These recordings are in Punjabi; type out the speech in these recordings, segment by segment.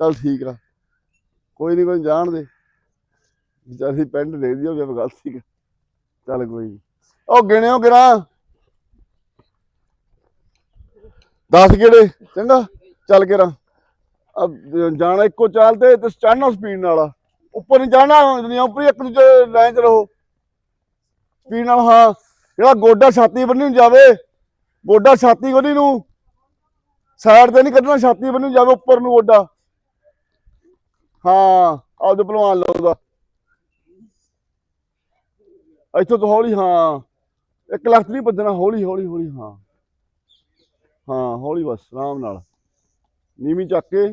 ਚੱਲ ਠੀਕ ਆ। ਕੋਈ ਨਹੀਂ ਕੋਈ ਨੀ, ਜਾਣ ਦੇ। ਵਿਚਾਰੀ ਪਿੰਡ ਦੇ ਦੀ ਹੋ ਗੱਲ ਠੀਕ ਚੱਲ ਕੋਈ ਨੀ। ਉਹ ਗਿਣਿਓ ਗਿਰਾ। 10 ਗੇੜੇ ਚੰਗਾ ਚੱਲ ਗਿਰਾ। ਜਾਣਾ ਇੱਕੋ ਚਾਲ ਤੇ ਤੇ ਚੜਨਾ ਸਪੀਡ ਨਾਲ ਉੱਪਰ ਨਹੀਂ ਜਾਣਾ ਦੁਨੀਆ ਉੱਪਰ ਹੀ ਇੱਕ ਦੂਜੇ ਲਾਈਨ 'ਚ ਰਹੋ। ਸਪੀਡ ਨਾਲ ਹਾਂ। ਜਿਹੜਾ ਗੋਡਾ ਛਾਤੀ ਬੰਨੀ ਨੂੰ ਜਾਵੇ ਗੋਡਾ ਛਾਤੀ ਬੰਨੀ ਨੂੰ ਸਾਈਡ ਤੇ ਨਹੀਂ ਕੱਢਣਾ ਛਾਤੀ ਬੰਨੀ ਨੂੰ ਜਾਵੇ ਉੱਪਰ ਨੂੰ ਗੋਡਾ। ਹਾਂ ਆਪਦੇ ਭਲਵਾਨ ਲਾਉਂਦਾ ਇੱਥੋਂ ਤੋਂ ਹੌਲੀ ਹਾਂ। ਇੱਕ ਲੱਖ ਨਹੀਂ ਭੱਜਣਾ ਹੌਲੀ ਹੌਲੀ ਹੌਲੀ ਹਾਂ। ਹਾਂ ਹੌਲੀ ਬਸ ਆਰਾਮ ਨਾਲ। ਨੀਵੀਂ ਚੱਕ ਕੇ।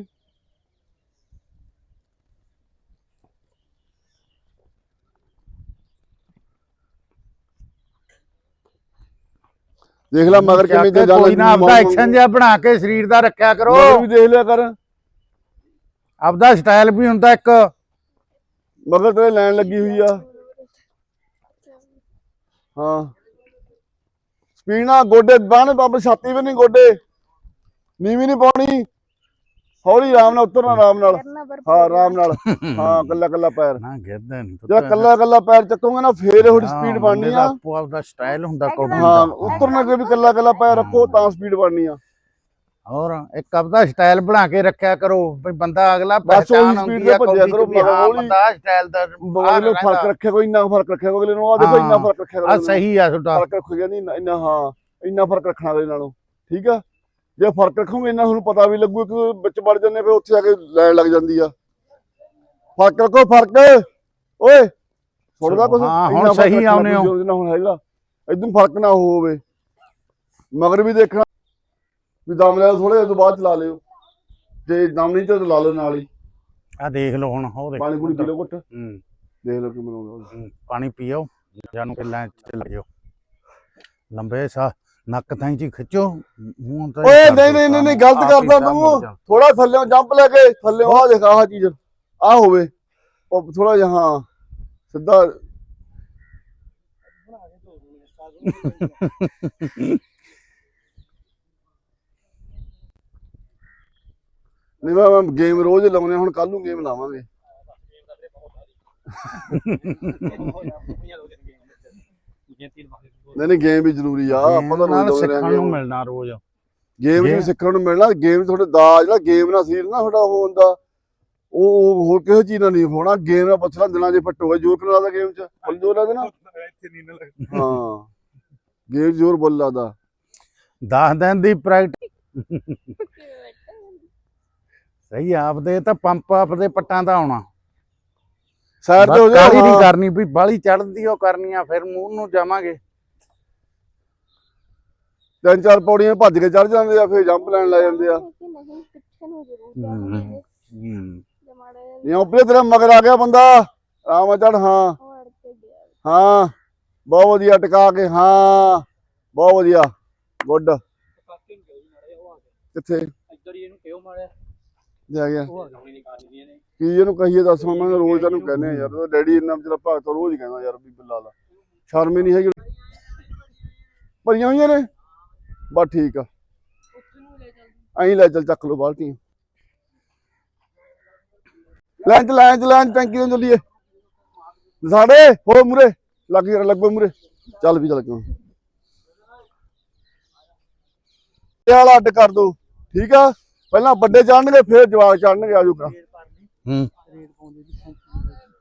ਦੇਖ ਲੈ ਮਗਰ ਕਿਵੇਂ ਚੱਕ ਕੇ ਕੋਈ ਨਾ ਆਪਦਾ ਐਕਸ਼ਨ ਜਿਹਾ ਬਣਾ ਕੇ ਸਰੀਰ ਦਾ ਰੱਖਿਆ ਕਰੋ। ਵੀ ਦੇਖ ਲਿਆ ਕਰ। ਆਪਦਾ ਸਟਾਈਲ ਵੀ ਹੁੰਦਾ ਇੱਕ। ਮਗਰ ਤੇਰੇ ਲਾਈਨ ਲੱਗੀ ਹੋਈ ਆ। ਹਾਂ। ਸਪੀਡ ਨਾਲ ਗੋਡੇ ਬਾਹਨ ਬਾਬਾ ਛਾਤੀ ਵੀ ਨਹੀਂ ਗੋਡੇ। ਨੀਵੀਂ ਨਹੀਂ ਪਾਉਣੀ। ਹੌਲੀ ਆਰਾਮ ਨਾਲ ਉਤਰਨਾ ਆਰਾਮ ਨਾਲ। ਹਾਂ ਆਰਾਮ ਨਾਲ। ਹਾਂ ਕੱਲਾ ਕੱਲਾ ਪੈਰ। ਨਾ ਗਿਰਦਾ ਨਹੀਂ ਜਿਹੜਾ ਕੱਲਾ ਕੱਲਾ ਪੈਰ ਚੱਕੋਗੇ ਨਾ ਫੇਰ ਥੋੜੀ ਸਪੀਡ ਬਣਨੀ ਆ। ਆਪੋ ਆਪਦਾ ਸਟਾਈਲ ਹੁੰਦਾ ਕੌਡੀ ਹਾਂ ਉਤਰਨਾ ਕਿ ਵੀ ਕੱਲਾ ਕੱਲਾ ਪੈਰ ਰੱਖੋ ਤਾਂ ਸਪੀਡ ਬਣਨੀ ਆ। ਹੋਰ ਇੱਕ ਆਪਦਾ ਸਟਾਈਲ ਬਣਾ ਕੇ ਰੱਖਿਆ ਕਰੋ ਵੀ ਬੰਦਾ ਅਗਲਾ ਪਹਿਚਾਨ ਤੇ ਆ ਵੀ ਹਾਂ ਹੌਲੀ। ਬੰਦਾ ਸਟਾਈਲ ਦਾ ਬਗਲੇ ਨੂੰ ਫ਼ਰਕ ਰੱਖਿਆ ਕੋਈ ਇੰਨਾ ਫ਼ਰਕ ਰੱਖਿਆ ਕੋਈ ਅਗਲੇ ਨੂੰ ਆ ਦੇਖੋ ਇੰਨਾ। ਫ਼ਰਕ ਰੱਖਿਆ ਆ। ਸਹੀ ਆ ਤੁਹਾਡਾ ਫ਼ਰਕ ਰੱਖੋਗੇ ਨਹੀਂ ਇੰਨਾ- ਹਾਂ ਇੰਨਾ ਫ਼ਰਕ ਰੱਖਣਾ ਅਗਲੇ ਨਾਲੋਂ ਠੀਕ ਆ ਜੇ ਫ਼ਰਕ ਰੱਖੋਗੇ ਇੰਨਾ ਤੁਹਾਨੂੰ ਪਤਾ ਵੀ ਲੱਗੂ ਕਿ ਵਿੱਚ ਵੜ ਜੰਨੇ ਫਿਰ ਉੱਥੇ ਆ ਕੇ ਲੈਣ ਲੱਗ ਜਾਂਦੀ ਆ ਫ਼ਰਕ ਰੱਖੋ ਫ਼ਰਕ ਓਏ ਥੋੜਾ ਕੁਝ ਹਾਂ, ਹੁਣ ਸਹੀ ਆਉਨੇ ਹੋ। ਨਾ ਹੁਣ ਹੈਗਾ ਇਦੋਂ ਫ਼ਰਕ ਨਾ ਹੋਵੇ ਮਗਰ ਵੀ ਦੇਖਣਾ ਵੀ ਦਮ ਲੈ ਥੋੜੇ ਜਿਹਾ ਤੋਂ ਬਾਅਦ ਚਲਾ ਲਿਓ। ਜੇ ਦਮ ਨਹੀਂ ਤੇ ਲਾ ਲਓ ਨਾਲ ਹੀ। ਆ ਦੇਖ ਲਓ ਹੁਣ ਹੋ ਦੇਖ ਪਾਣੀ ਪੂਣੀ ਪੀ ਲਓ ਘੁੱਟ। ਹੂੰ, ਦੇਖ ਲਓ ਕਿਵੇਂ ਹੋਊਗਾ ਹੂੰ, ਪਾਣੀ ਪੀਓ ਜਾਨੂੰ ਕਿ ਲੈ ਚ ਲੱਗਿਓ ਲੰਬੇ ਸਾਹ ਨੱਕ ਤਾਈਂ ਚ ਹੀ ਖਿੱਚੋ ਮੂੰਹ ਤਾਂ ਓਏ ਨਹੀਂ ਨਹੀਂ ਨਹੀਂ ਨਹੀਂ ਗਲਤ ਕਰਦਾ ਤੂੰ। ਥੋੜਾ ਥੱਲੇ ਜੰਪ ਲੈ ਕੇ ਥੱਲੇ ਆ ਦੇਖ ਆਹ ਚੀਜ਼। ਆ ਹੋਵੇ। ਉਹ ਥੋੜਾ ਜਿਹਾ ਹਾਂ ਸਿੱਧਾ। ਨਹੀਂ ਮੈਂ ਮੈਂ ਗੇਮ ਰੋਜ਼ ਲਾਉਨੇ ਹੁਣ ਕੱਲ ਨੂੰ ਗੇਮ ਲਾਵਾਂਗੇ। ਨਹੀਂ ਨਹੀਂ ਗੇਮ ਵੀ ਜ਼ਰੂਰੀ ਆ ਆਪਾਂ ਤਾਂ ਰੋਜ਼ ਲਾਉਂਦੇ ਸਿੱਖਣ ਨੂੰ ਮਿਲਣਾ ਰੋਜ਼। ਗੇਮ ਨੂੰ ਸਿੱਖਣ ਨੂੰ ਮਿਲਣਾ ਗੇਮ ਤੁਹਾਡੇ ਦਾ ਜਿਹੜਾ ਗੇਮ ਨਾਲ ਸੀਰ ਨਾ ਤੁਹਾਡਾ ਉਹ ਹੁੰਦਾ। ਉਹ ਹੋਰ ਕਿਸੇ ਚੀਜ਼ ਨਾਲ ਨਹੀਂ ਹੋਣਾ ਗੇਮ ਨਾਲ ਪੁੱਛਣਾ ਦਿਨਾਂ ਜੇ ਫੱਟ ਹੋਵੇ ਜ਼ੋਰ ਕਿਉਂ ਲੱਗਦਾ ਗੇਮ 'ਚ? ਜ਼ੋਰ ਲੱਗਦਾ ਨਾ। ਹਾਂ। ਗੇਮ ਜ਼ੋਰ ਬੋਲ ਲੱਗਦਾ 10 ਦਿਨ ਦੀ ਪ੍ਰੈਕਟਿਸ ਸਹੀ ਆ, ਆਪਦੇ ਤਾਂ ਪੰਪ ਆਪਦੇ ਪੱਟਾਂ ਦਾ ਆਉਣਾ। ਸਾਈਡ ਤੇ ਹੋ ਜਾ ਨਹੀਂ। ਕਰਨੀ ਵੀ ਬਾਲੀ ਚੜਦੀ ਉਹ ਕਰਨੀ ਆ ਫਿਰ ਮੂੰਹ ਨੂੰ ਜਾਵਾਂਗੇ। ਤਿੰਨ ਚਾਰ ਪੌੜੀਆਂ ਭੱਜ ਕੇ ਚੜ ਜਾਂਦੇ ਆ ਫਿਰ ਜੰਪ ਲੈਣ ਲੱਗ ਜਾਂਦੇ ਆ। ਨਹੀਂ ਪਿੱਛੇ ਨੂੰ ਜ਼ਰੂਰ ਜਾਵਾਂਗੇ ਹੂੰ ਤੇਰਾ ਮਗਰ ਆ ਗਿਆ ਬੰਦਾ। ਆਰਾਮ ਚੜ ਹਾਂ। ਕੇ ਗਿਆ। ਹਾਂ ਬਹੁਤ ਵਧੀਆ ਟਿਕਾ ਕੇ ਹਾਂ। ਬਹੁਤ ਵਧੀਆ ਗੁੱਡ। ਕਿੱਥੇ? ਇੱਧਰ ਹੀ ਇਹਨੂੰ ਕਿਉਂ ਮਾਰਿਆ? ਜਾ ਗਿਆ। ਕੀ ਇਹਨੂੰ ਕਹੀਏ ਦੱਸ ਮੈਂ ਰੋਜ਼ ਤੈਨੂੰ ਕਹਿੰਦੇ ਆ ਯਾਰ ਉਹਦਾ ਡੈਡੀ ਇੰਨਾ ਵਿਚਾਰਾ ਭਗਤ ਰੋਜ਼ ਕਹਿੰਦਾ ਯਾਰ ਵੀ ਬਿੱਲਾ ਲਾ ਸ਼ਰਮ ਹੀ ਨਹੀਂ ਹੈਗੀ। ਭਰੀਆਂ ਹੋਈਆਂ ਨੇ? ਬਸ ਠੀਕ ਆ। ਐਂ ਲੈ ਚੱਲ ਚੱਕ ਲਓ ਬਾਲਟੀਆਂ। ਲੈਂਚ ਲੈਂਚ ਲੈਂਚ ਟੈਂਕੀ ਨੂੰ ਚੱਲੀਏ। ਸਾਡੇ? ਹੋ ਮੂਰੇ ਲੱਗ ਯਾਰ ਲੱਗੋ ਮੂਰੇ ਚੱਲ ਵੀ ਚੱਲ ਕਿਉਂ? ਇਹ ਵਾਲਾ ਅੱਡ ਕਰ ਦੋ। ਠੀਕ ਆ? ਪਹਿਲਾਂ ਵੱਡੇ ਚੜਨਗੇ ਫਿਰ ਜਵਾਕ ਚੜਨਗੇ ਆਜੋ ਕਾ ਹੂੰ।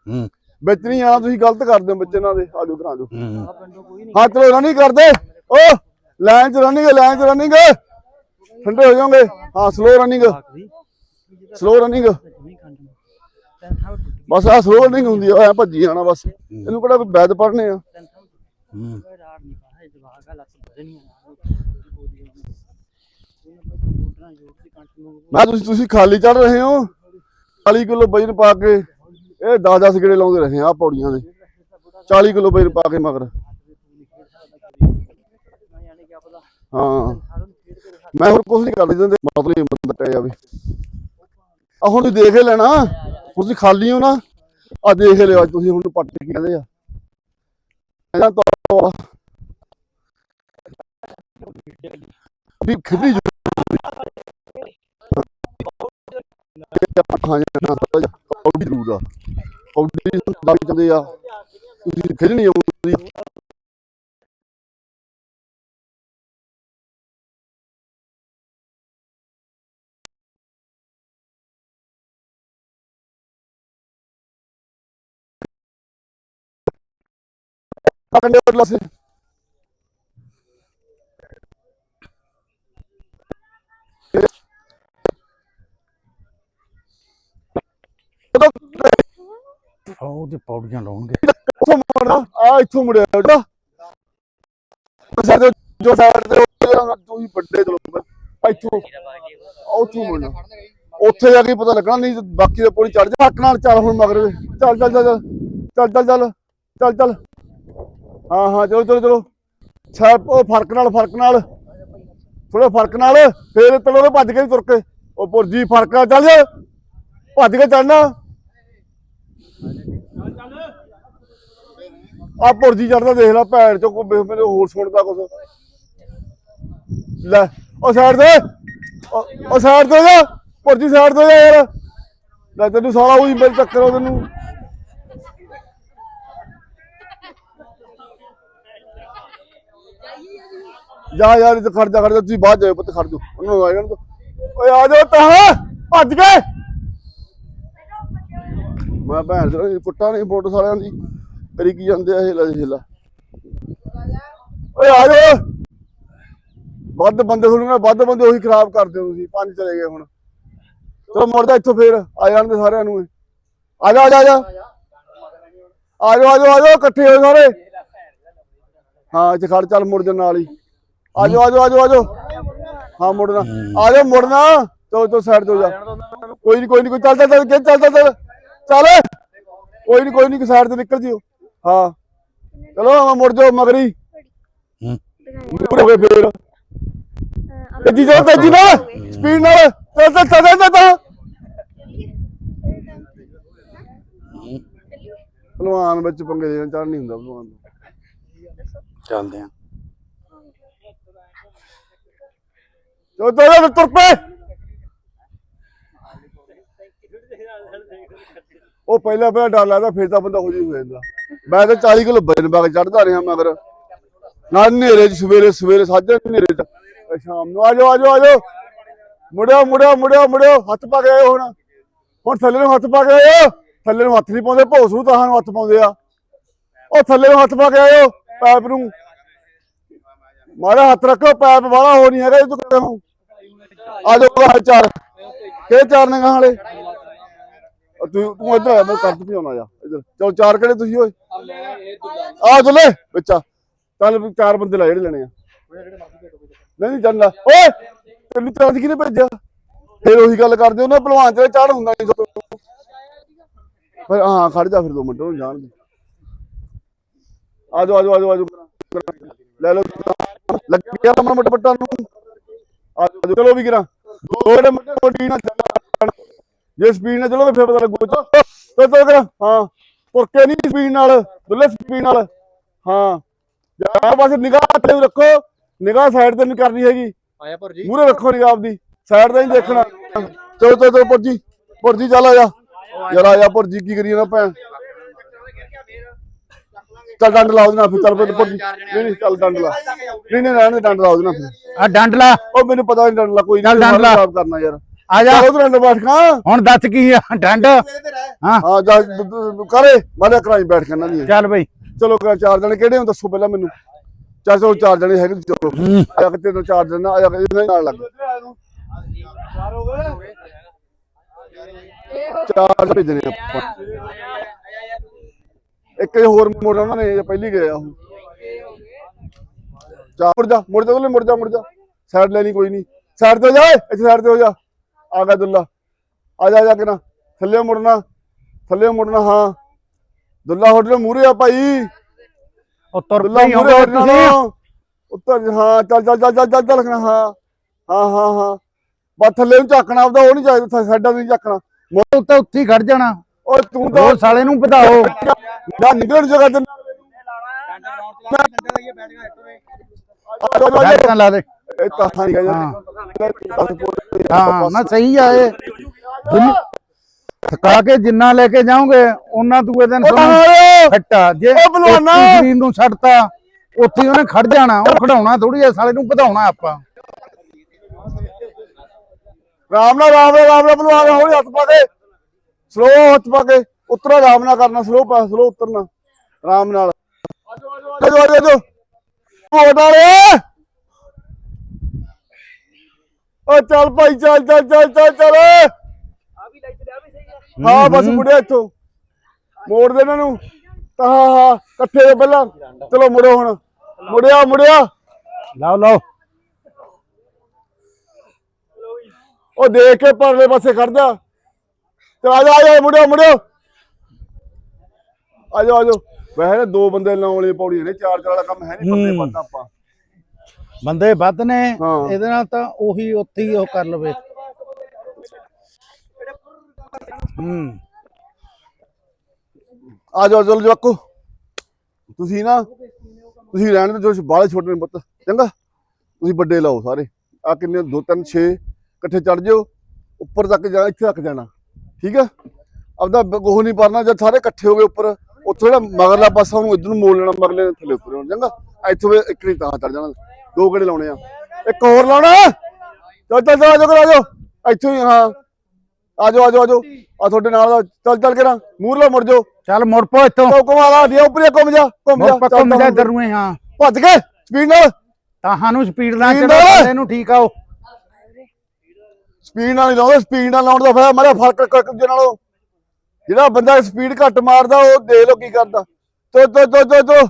ਹੂੰ। ਵਿੱਚ ਨਹੀਂ ਆਣਾ ਤੁਸੀਂ ਗਲਤ ਕਰਦੇ ਹੋ ਬੱਚੇ ਨਾਲ ਦੇ ਆਜੋ ਕਰਾ ਜੋ ਹੂੰ ਪਿੰਡੋਂ ਕੋਈ ਨਹੀਂ। ਹਾਂ ਚਲੋ ਰਨਿੰਗ ਕਰਦੇ। ਓ ਲਾਈਨ ਚ ਰਨਿੰਗ ਲਾਈਨ ਚ ਰਨਿੰਗ ਠੰਡੇ ਹੋ ਜਾਓਗੇ। ਹਾਂ ਸਲੋ ਰਨਿੰਗ ਸਲੋ ਰਨਿੰਗ ਬਸ ਆ ਸਲੋ ਰਨਿੰਗ ਹੁੰਦੀ ਆ ਐ ਭੱਜੀ ਜਾਣਾ ਬਸ। ਇਹਨੂੰ ਕਿਹੜਾ ਕੋਈ ਵੈਦ ਪੜਨੇ ਆ ਹੂੰ ਰਾੜ ਨਹੀਂ ਪਾਇਆ ਜਵਾਗ ਆ ਲੱਤ ਵਧਣੀ ਆ ਬੋਲੀ ਉਹਨਾਂ ਬਈ ਕੰਪਿਊਟਰਾਂ ਜੋੜ ਦੀ ਕੰਟੀਨਿਊ ਮੈਂ ਤੁਸੀਂ ਤੁਸੀਂ ਖਾਲੀ ਚੜ ਰਹੇ ਹੋ? 40 ਕਿਲੋ ਵਜਨ ਪਾ ਕੇ, ਇਹ 10-10 ਗੇੜੇ ਲਾਉਂਦੇ ਰਹੇ ਆ ਪੌੜੀਆਂ ਦੇ। 40 ਕਿਲੋ ਵਜਨ ਪਾ ਕੇ ਮਗਰ। ਹਾਂ। ਮੈਂ ਹੋਰ ਕੁਝ ਨਹੀਂ ਕਰ ਦਿੰਦੇ ਮਤਲਬ ਇਹ ਬੰਦਾ ਟਿਆ ਜਾਵੇ। ਆ ਹੁਣ ਤੁਸੀਂ ਦੇਖ ਲੈਣਾ, ਤੁਸੀਂ ਖਾਲੀ ਹੋ ਨਾ। ਆ ਦੇਖ ਲਿਓ, ਅੱਜ ਤੁਸੀਂ ਹੁਣ ਪੱਟ ਕੀ ਕਹਿੰਦੇ ਆ। ਇਹਨਾਂ ਤੋਂ ਵੀ ਖੇਡੀ ਅੱਖਾਂ ਜਨਾ ਥੋੜਾ ਜਿਹਾ ਔਡੀ ਜ਼ਰੂਰ ਆ ਔਡੀ ਦਾ ਚੰਦੇ ਆ। ਤੁਸੀਂ ਖੇਡਣੀ ਆਉਂਦੀ ਪਕੜੇ ਉਹ ਲਾਸੇ ਉਹ ਤੇ ਪੌੜੀਆਂ ਲਾਉਣਗੇ। ਉੱਥੋਂ ਮੁੜਨਾ ਆ ਇੱਥੋਂ ਮੁੜਿਆ ਬੇਟਾ ਸਾਡੇ ਜੋ ਸਾਈਡ ਤੇ ਤੁਸੀਂ ਵੱਡੇ ਚਲੋ ਇੱਥੋਂ, ਉੱਥੋਂ ਮੁੜਨਾ। ਉੱਥੇ ਜਾ ਕੇ ਪਤਾ ਲੱਗਣਾ, ਨਹੀਂ ਬਾਕੀ ਦੇ ਪੌੜੀ ਚੜ ਜਾ। ਹੱਕ ਨਾਲ ਚੱਲ ਹੁਣ ਮਗਰ। ਚੱਲ ਚੱਲ ਚੱਲ ਚੱਲ ਚੱਲ ਚੱਲ ਚੱਲ ਚੱਲ। ਹਾਂ ਹਾਂ, ਚਲੋ ਚਲੋ ਚਲੋ। ਛਾ ਉਹ ਫ਼ਰਕ ਨਾਲ ਫ਼ਰਕ ਨਾਲ। ਥੋੜਾ ਫ਼ਰਕ ਨਾਲ, ਫੇਰ ਤਲੋ ਭੱਜ ਕੇ ਨੀ ਤੁਰ ਕੇ। ਉਹ ਪੁਰਜੀ ਫ਼ਰਕ ਨਾਲ ਚੱਲ। ਭੱਜ ਕੇ ਚੜਨਾ ਆ ਪੁਰਜੀ ਚੜਦਾ ਦੇਖ ਲੈ ਭੈਣ ਚੋ ਕੋਈ ਮੈਨੂੰ ਹੋਰ ਸੁਣਦਾ ਕੁਛ। ਲੈ, ਉਹ ਸਾਈਡ ਤੇ। ਉਹ- ਸਾਈਡ ਤੇ ਜਾ। ਪੁਰਜੀ ਸਾਈਡ ਤੇ ਜਾ ਯਾਰ। ਲੈ ਤੈਨੂੰ ਸਾਲਾ ਉਹੀ ਮੇਰੇ ਚੱਕਰ ਉਹ ਤੈਨੂੰ। ਜਾ ਯਾਰ, ਇੱਥੇ ਖੜ ਜਾ ਖੜ ਜਾ। ਤੁਸੀਂ ਬਾਅਦ ਜਾਓ ਪੁੱਤ, ਖੜ ਜਾਓ। ਉਹਨਾਂ ਨੂੰ ਆ ਜਾਣ ਦੋ। ਓਏ ਆ ਜਾਓ ਤਾਂ ਭੱਜ ਗਏ ਮੈਂ ਭੈਣ ਚੋ ਕੁੱਟਾ ਨਹੀਂ ਫੋਟੋ ਸਾਲਿਆਂ ਦੀ। ਕਰੀ ਕੀ ਜਾਂਦੇ ਆ ਹਿਲਾ ਹਿਲਾ ਓਏ ਆ ਜਾਓ। ਵੱਧ ਬੰਦੇ ਤੁਹਾਨੂੰ ਵੱਧ ਬੰਦੇ ਉਹੀ ਖਰਾਬ ਕਰਦੇ ਹੋ ਤੁਸੀਂ, ਪੰਜ ਚਲੇ ਗਏ ਹੁਣ। ਚਲੋ ਮੁੜਦਾ ਇੱਥੋਂ ਫੇਰ, ਆ ਜਾਣਦੇ ਸਾਰਿਆਂ ਨੂੰ ਆ ਜਾ ਆ ਜਾ ਆ ਜਾ। ਆ ਜਾਓ ਆ ਜਾਓ ਇਕੱਠੇ ਹੋ ਸਾਰੇ। ਹਾਂ, ਇੱਥੇ ਖੜ, ਚੱਲ ਮੁੜ ਜਾ ਨਾਲ ਹੀ। ਆ ਜਾਓ ਆ ਜਾਓ ਆ ਜਾਓ ਆ ਜਾਓ। ਹਾਂ, ਮੁੜਨਾ। ਆ ਜਾਓ, ਮੁੜਨਾ। ਚਲੋ ਚਲੋ ਸਾਈਡ ਤੋਂ ਜਾ। ਕੋਈ ਨਹੀਂ ਕੋਈ ਨਹੀਂ ਕੋਈ ਚੱਲ ਚੱਲ ਚੱਲ ਚੱਲ ਚੱਲ ਚੱਲ। ਚੱਲ। ਕੋਈ ਨਹੀਂ ਕੋਈ ਨਹੀਂ ਸਾਈਡ ਤੇ ਨਿਕਲ ਜਿਓ। ਹਾਂ। ਚਲੋ ਆਵਾਂ ਮੁੜ ਜਾਓ ਮਗਰੀ। ਹੂੰ। ਪੂਰੇ ਹੋ ਗਏ ਫੇਰ। ਤੇਜੀ ਜਾਓ ਤੇਜੀ ਨਾਲ। ਸਪੀਡ ਨਾਲ। ਚੱਲ ਚੱਲ ਚੱਲ ਚੱਲ ਚੱਲ। ਭਲਵਾਨ ਵਿੱਚ ਪੰਗੇ ਦੇਣ ਚੜ ਨਹੀਂ ਹੁੰਦਾ ਭਲਵਾਨ ਨੂੰ। ਚੱਲਦੇ ਆ। ਚਲੋ ਚਲੋ ਤੁਰ ਪਏ। ਉਹ ਪਹਿਲਾਂ ਪਹਿਲਾਂ ਡਰ ਲੱਗਦਾ, ਫਿਰ ਤਾਂ ਬੰਦਾ ਹੋ ਜੀ ਹੋ ਜਾਂਦਾ। ਮੈਂ ਤਾਂ 40 ਕਿਲੋ ਵਜਨ ਪਾ ਚੜਦਾ ਰਿਹਾ ਮਗਰ। ਨਾ ਹਨੇਰੇ ਚ ਸਵੇਰੇ ਸਵੇਰੇ ਸਾਜੇ ਹਨੇਰੇ ਚ। ਸ਼ਾਮ ਨੂੰ ਆ ਜਾਓ ਆ ਜਾਓ ਆ ਜਾਓ। ਮੁੜਿਓ ਮੁੜਿਓ ਮੁੜਿਓ ਮੁੜਿਓ। ਹੱਥ ਪਾ ਕੇ ਆਇਓ ਹੁਣ। ਹੁਣ ਥੱਲੇ ਨੂੰ ਹੱਥ ਪਾ ਕੇ ਆਇਓ। ਥੱਲੇ ਨੂੰ ਹੱਥ ਨਹੀਂ ਪਾਉਂਦੇ, ਭੋਸ ਨੂੰ ਤਾਂ ਨੂੰ ਹੱਥ ਪਾਉਂਦੇ ਆ। ਉਹ ਥੱਲੇ ਨੂੰ ਹੱਥ ਪਾ ਕੇ ਆਇਓ, ਪੈਪ ਨੂੰ। ਮਾਰਾ ਹੱਥ ਰੱਖੋ ਪੈਪ ਵਾਲਾ ਹੋ ਨਹੀਂ ਹੈਗਾ ਇਹ ਤੂੰ ਆ ਜਾਓ ਚਾਰ। ਕਿਹੜੇ ਚਾਰ ਨੇ ਗਾਂ ਵਾਲੇ। ਤੂੰ ਤੂੰ ਇੱਧਰ ਆ, ਮੈਂ ਕੱਟ ਪਿਆਉਣਾ ਜਾ ਇੱਧਰ। ਚਲੋ, ਚਾਰ ਕਿਹੜੇ ਤੁਸੀਂ ਓਏ? ਆ ਦੁੱਲੇ ਬੱਚਾ। ਚੱਲ, ਚਾਰ ਬੰਦੇ ਲੈ ਜਿਹੜੇ ਲੈਣੇ ਆ। ਨਹੀਂ ਨਹੀਂ ਜਾਣਾ ਓਏ, ਤੈਨੂੰ ਚਾਰ ਕਿਹਨੇ ਭੇਜਿਆ? ਫਿਰ ਉਹੀ ਗੱਲ ਕਰਦੇ ਉਹਨਾਂ ਭਲਵਾਨ ਤੇ ਚੜ ਹੁੰਦਾ ਨਹੀਂ ਸੋ ਫਿਰ, ਹਾਂ, ਖੜ ਜਾ ਫਿਰ ਦੋ ਮਿੰਟ ਉਹ ਜਾਣ ਦੇ। ਆ ਜਾਓ ਆ ਜਾਓ ਆ ਜਾਓ ਲੈ ਲਓ ਲੱਗਿਆ ਮਨ ਮਟ ਨੂੰ। ਆ ਚਲੋ ਵੀ ਕਿਰਾ। ਦੋ ਜਿਹੜੇ ਕੋਡੀ ਨਾ ਜੇ ਸਪੀਡ ਨਾਲ ਚਲੋਗੇ ਫਿਰ ਪਤਾ ਲੱਗੂ ਚੋ ਤੋ ਤੋ ਕਿਰਾ ਹਾਂ ਤੁਰ ਕੇ ਨਹੀਂ ਸਪੀਡ ਨਾਲ ਦੁੱਲੇ ਸਪੀਡ ਨਾਲ। ਹਾਂ ਯਾਰ ਬਸ ਨਿਗਾਹ ਤੇ ਰੱਖੋ ਨਿਗਾਹ ਸਾਈਡ ਤੇ ਨਹੀਂ ਕਰਨੀ ਹੈਗੀ। ਆਇਆ ਪਰ ਜੀ ਮੂਰੇ ਰੱਖੋ ਨਿਗਾਹ ਆਪਦੀ ਸਾਈਡ ਤੇ ਹੀ ਦੇਖਣਾ। ਚਲੋ ਚਲੋ ਚਲੋ ਪੁਰਜੀ ਪੁਰਜੀ ਚੱਲ ਆ ਜਾ। ਯਾਰ ਆ ਜਾ ਪੁਰਜੀ ਕੀ ਕਰੀਏ ਨਾ ਭੈਣ। ਚੱਲ ਡੰਡ ਲਾ ਉਹਦੇ ਨਾਲ ਫਿਰ ਚੱਲ ਫਿਰ ਪੁਰਜੀ ਨਹੀਂ ਨਹੀਂ ਚੱਲ ਡੰਡ ਲਾ। ਨਹੀਂ ਨਹੀਂ ਰਹਿਣ ਦੇ ਡੰਡ ਲਾ ਉਹਦੇ ਨਾਲ ਫਿਰ। ਆ ਡੰਡ ਲਾ। ਉਹ ਮੈਨੂੰ ਪਤਾ ਨਹੀਂ ਡੰਡ ਲਾ ਕੋਈ ਚੱਲ ਨਹੀਂ ਡੰਡ ਲਾ। ਕਰਨਾ ਯਾਰ। ਆ ਜਾ। ਚੱਲ ਨਾਲ ਬੈਠ ਖਾ ਹੁਣ ਦੱਸ ਕੀ ਆ ਡੰਡ? ਹਾਂ। ਜਾ ਦ- ਦ- ਕਰੇ ਮਾਰੇ ਕਰਾਈ ਬੈਠ ਕੇ ਇਹਨਾਂ ਦੀ। ਚੱਲ ਬਈ। ਚਲੋ ਕਰਾ ਚਾਰ ਜਣੇ ਕਿਹੜੇ ਹੋ ਦੱਸੋ ਪਹਿਲਾਂ ਮੈਨੂੰ। ਚੱਲ ਚਲੋ ਚਾਰ ਜਣੇ ਹੈਗੇ ਚਲੋ। ਹੂੰ। ਆ ਜਾ ਕੇ ਤੈਨੂੰ ਚਾਰ ਜਣੇ ਆ ਜਾ ਕੇ ਇਹਨਾਂ ਨਾਲ ਲੱਗ। ਚਾਰ ਭੇਜਣੇ ਆਪਾਂ। ਇੱਕ ਇਹ ਹੋਰ ਮੋੜ ਉਹਨਾਂ ਨੇ ਪਹਿਲੀ ਗਿਆ ਉਹ। ਚਾਰ ਮੁੜ ਜਾ ਮੁੜ ਜਾ ਮੁੜ ਜਾ ਮੁੜ ਜਾ। ਸਾਈਡ ਲੈਣੀ ਕੋਈ ਨਹੀਂ। ਸਾਈਡ ਤੇ ਹੋ ਜਾ ਇੱਥੇ ਸਾਈਡ ਤੇ ਹੋ ਜਾ। ਆ ਗਿਆ ਦੁੱਲਾ। ਆ ਜਾ ਆ ਜਾ ਕੇ ਨਾ ਥੱਲੇ ਮੁੜਨਾ ਥੱਲੇ ਮੁੜਨਾ ਹਾਂ। ਦੁੱਲਾ ਹੋਟਲ ਮੂਰੇ ਆ ਭਾਈ। ਉਹ ਤੁਰ ਦੁੱਲਾ ਪਈ ਹੋ ਮੂਰੇ ਹੋਟਲ ਤੁਸੀਂ ਉੱਤਰ ਹਾਂ ਚੱਲ ਚੱਲ ਚੱਲ ਚੱਲ ਚੱਲ ਚੱਲ ਹਾਂ। ਹਾਂ ਹਾਂ ਹਾਂ। ਬਸ ਥੱਲੇ ਨੂੰ ਝਾਕਣਾ ਆਪਦਾ ਉਹ ਨਹੀਂ ਚਾਹੀਦਾ ਸਾਡਾ ਨਹੀਂ ਝਾਕਣਾ। ਉਹ ਉੱਤੇ ਉੱਥੇ ਹੀ ਖੜ ਜਾਣਾ। ਓਏ ਤੂੰ ਤਾਂ ਸਾਲੇ ਨੂੰ ਵਧਾਓ। ਨਾ ਨਿਕਲਣ ਜਗ੍ਹਾ ਤੇ ਬੈਠ ਲਾ ਦੇ। ਇਹ ਤਾਂ ਹਾਂ ਨਹੀਂ ਹਾਂ। ਹਾਂ ਨਾ ਸਹੀ ਆ ਇਹ। ਜਿੰਨ- ਥਕਾ ਕੇ ਜਿੰਨਾ ਲੈ ਕੇ ਜਾਓਗੇ ਉਹਨਾਂ ਦੂਏ ਦਿਨ ਫੱਟਾ ਜੇ ਸਰੀਰ ਨੂੰ ਛੱਡਤਾ ਉੱਥੇ ਉਹਨੇ ਖੜ ਜਾਣਾ। ਉਹ ਖੜਾਉਣਾ ਥੋੜੀ ਆ ਸਾਲੇ ਨੂੰ ਵਧਾਉਣਾ ਆਪਾਂ। ਰਾਮ ਨਾਲ ਰਾਮ ਨਾਲ ਰਾਮ ਨਾਲ ਬਲਵਾਨ ਹੌਲੀ ਹੱਥ ਪਾ ਕੇ। ਸਲੋ ਹੱਥ ਪਾ ਕੇ। ਉਤਰਾ ਰਾਮ ਨਾਲ ਕਰਨਾ ਸਲੋ ਪਾ ਸਲੋ ਉਤਰਨਾ। ਰਾਮ ਨਾਲ। ਆਜੋ ਆਜੋ ਆਜੋ ਵੋਟ ਵਾਲੇ ਓ ਚੱਲ ਭਾਈ ਚੱਲ ਚੱਲ ਚੱਲ ਚੱਲ ਚੱਲ। ਆ ਵੀ ਲਾਈਟ ਆ ਵੀ ਸਹੀ ਆ। ਹਾਂ ਬਸ ਮੁੜਿਆ ਇੱਥੋਂ। ਮੋੜ ਦੇ ਇਹਨਾਂ ਨੂੰ। ਤਾਂ ਹਾਂ ਹਾਂ ਇਕੱਠੇ ਹੋ ਪਹਿਲਾਂ। ਚਲੋ ਮੁੜੋ ਹੁਣ। ਮੁੜਿਆ ਮੁੜਿਆ। ਲਓ ਲਓ। ਉਹ ਦੇਖ ਕੇ ਪਰਲੇ ਪਾਸੇ ਖੜ ਜਾ। ਚਲ ਆ ਜਾ ਆ ਜਾ ਮੁੜਿਓ ਮੁੜਿਓ ਆ ਜਾ ਆ ਜਾ ਵੈਸੇ ਨਾ ਦੋ ਬੰਦੇ ਲਾਉਣ ਵਾਲੀਆਂ ਪੌੜੀਆਂ ਨੇ। ਚਾਰ ਚਾਰ ਵਾਲਾ ਕੰਮ ਹੈ ਨਹੀਂ ਬੰਦੇ ਹੂੰ। ਵੱਧ ਆਪਾਂ। ਬੰਦੇ ਵੱਧ ਨੇ ਹਾਂ। ਇਹਦੇ ਨਾਲ ਤਾਂ ਉਹੀ ਉੱਥੇ ਹੀ ਉਹ ਕਰ ਲਵੇ। ਹੂੰ। ਆ ਜਾਓ ਚਲੋ ਜਵਾਕੋ ਤੁਸੀਂ ਨਾ ਤੁਸੀਂ ਰਹਿਣ ਦੇ ਜੋ ਬਾਲੇ ਛੋਟੇ ਨੇ ਪੁੱਤ। ਚੰਗਾ? ਤੁਸੀਂ ਵੱਡੇ ਲਾਓ ਸਾਰੇ। ਆ ਕਿੰਨੇ ਦੋ ਤਿੰਨ 6 ਇਕੱਠੇ ਚੜ ਜਿਓ। ਉੱਪਰ ਤੱਕ ਜਾ ਇੱਥੇ ਤੱਕ ਜਾਣਾ। ਠੀਕ ਆ ਆਪਦਾ ਗੋਹ ਨਹੀਂ ਪਰਨਾ ਜਦ ਸਾਰੇ ਇਕੱਠੇ ਹੋ ਗਏ ਉੱਪਰ ਉੱਥੋਂ ਜਿਹੜਾ ਮਗਰਲਾ ਪਾਸਾ ਉਹਨੂੰ ਇਧਰ ਨੂੰ ਮੋੜ ਲੈਣਾ ਮਗਰਲੇ ਨੇ ਥੱਲੇ ਉੱਪਰ ਹੋਣਾ ਚੰਗਾ? ਇੱਥੋਂ ਵੀ ਇੱਕ ਨਹੀਂ ਤਾਂ ਚੜ ਜਾਣਾ। ਦੋ ਗੇੜੇ ਲਾਉਣੇ ਆ। ਇੱਕ ਹੋਰ ਲਾਉਣਾ ਚੱਲ ਚੱਲ ਚੱਲ ਆ ਜਾਓ ਆ ਜਾਓ। ਇੱਥੋਂ ਹੀ ਹਾਂ। ਆ ਜਾਓ ਆ ਜਾਓ ਆ ਤੁਹਾਡੇ ਨਾਲ ਚੱਲ ਚੱਲ ਕੇ ਨਾ ਮੂਹਰਲਾ ਮੁੜ ਜਾਓ। ਚੱਲ ਮੁੜ ਪੋ ਇੱਥੋਂ। ਤੋ ਕਮਾਲਾ ਦੀ ਉੱਪਰ ਘੁੰਮ ਜਾ ਘੁੰਮ ਜਾ। ਘੁੰਮ ਜਾ ਇੱਧਰ ਨੂੰ ਹੀ, ਭੱਜ ਕੇ ਸਪੀਡ ਨਾਲ। ਤਾਹਾਂ ਨੂੰ ਸਪੀਡ ਨਾਲ ਸਪੀਡ ਚੜੋ ਨਾਲ। ਬੰਦੇ ਨੂੰ ਠੀਕ ਆਓ। ਸਪੀਡ ਨਾਲ ਲਾਉਂਦੇ ਸਪੀਡ ਨਾਲ ਲਾਉਣ ਦਾ ਫਾਇਦਾ। ਮਾਰਿਆ ਫ਼ਰਕ ਇੱਕ ਦੂਜੇ ਨਾਲੋਂ। ਜਿਹੜਾ ਬੰਦਾ ਸਪੀਡ ਘੱਟ ਮਾਰਦਾ ਉਹ ਦੇਖ ਲੋ ਕੀ ਕਰਦਾ। ਤੋ ਤੋ ਤੋ ਤੋ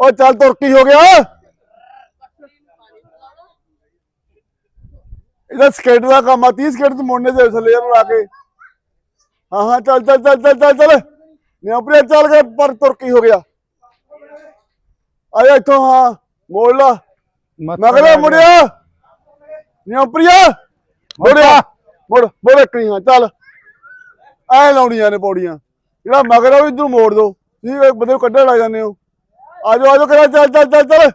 ਉਹ ਚੱਲ ਤੁਰਕੀ ਹੋ ਗਿਆ? ਇਹਦਾ ਸਕੇਟ ਦਾ ਕੰਮ ਆ 30 ਸਕੇਟ ਤੋਂ ਮੁੰਡੇ ਦੇ ਥੱਲੇ ਨੂੰ ਲਾ ਕੇ। ਹਾਂ ਹਾਂ ਚੱਲ ਚੱਲ ਚੱਲ ਚੱਲ ਚੱਲ ਚੱਲ। ਨਿਆਪਰੇ ਚੱਲ ਕੇ ਪਰ ਤੁਰਕੀ ਹੋ ਗਿਆ? ਆ ਜਾ ਇੱਥੋਂ ਹਾਂ ਮੋੜ ਲਾ। ਮਗਰ। ਮੁੜਿਆ। ਨਿਆਪਰੀਆ ਮੁੜਿਆ। ਮੁੜ ਮੁੜ ਨਹੀਂ ਹਾਂ ਚੱਲ। ਐ ਲਾਉਣੀਆਂ ਨੇ ਪੌੜੀਆਂ। ਜਿਹੜਾ ਮਗਰ ਆ ਉਹ ਇਧਰ ਮੋੜ ਦੋ। ਤੁਸੀਂ ਇਹ ਬੰਦੇ ਨੂੰ ਕੱਢਣ ਲੱਗ ਜਾਂਦੇ ਹੋ। ਆ ਜਾਓ ਆ ਜਾਓ ਕਰਾ ਚੱਲ ਚੱਲ ਚੱਲ ਚੱਲ।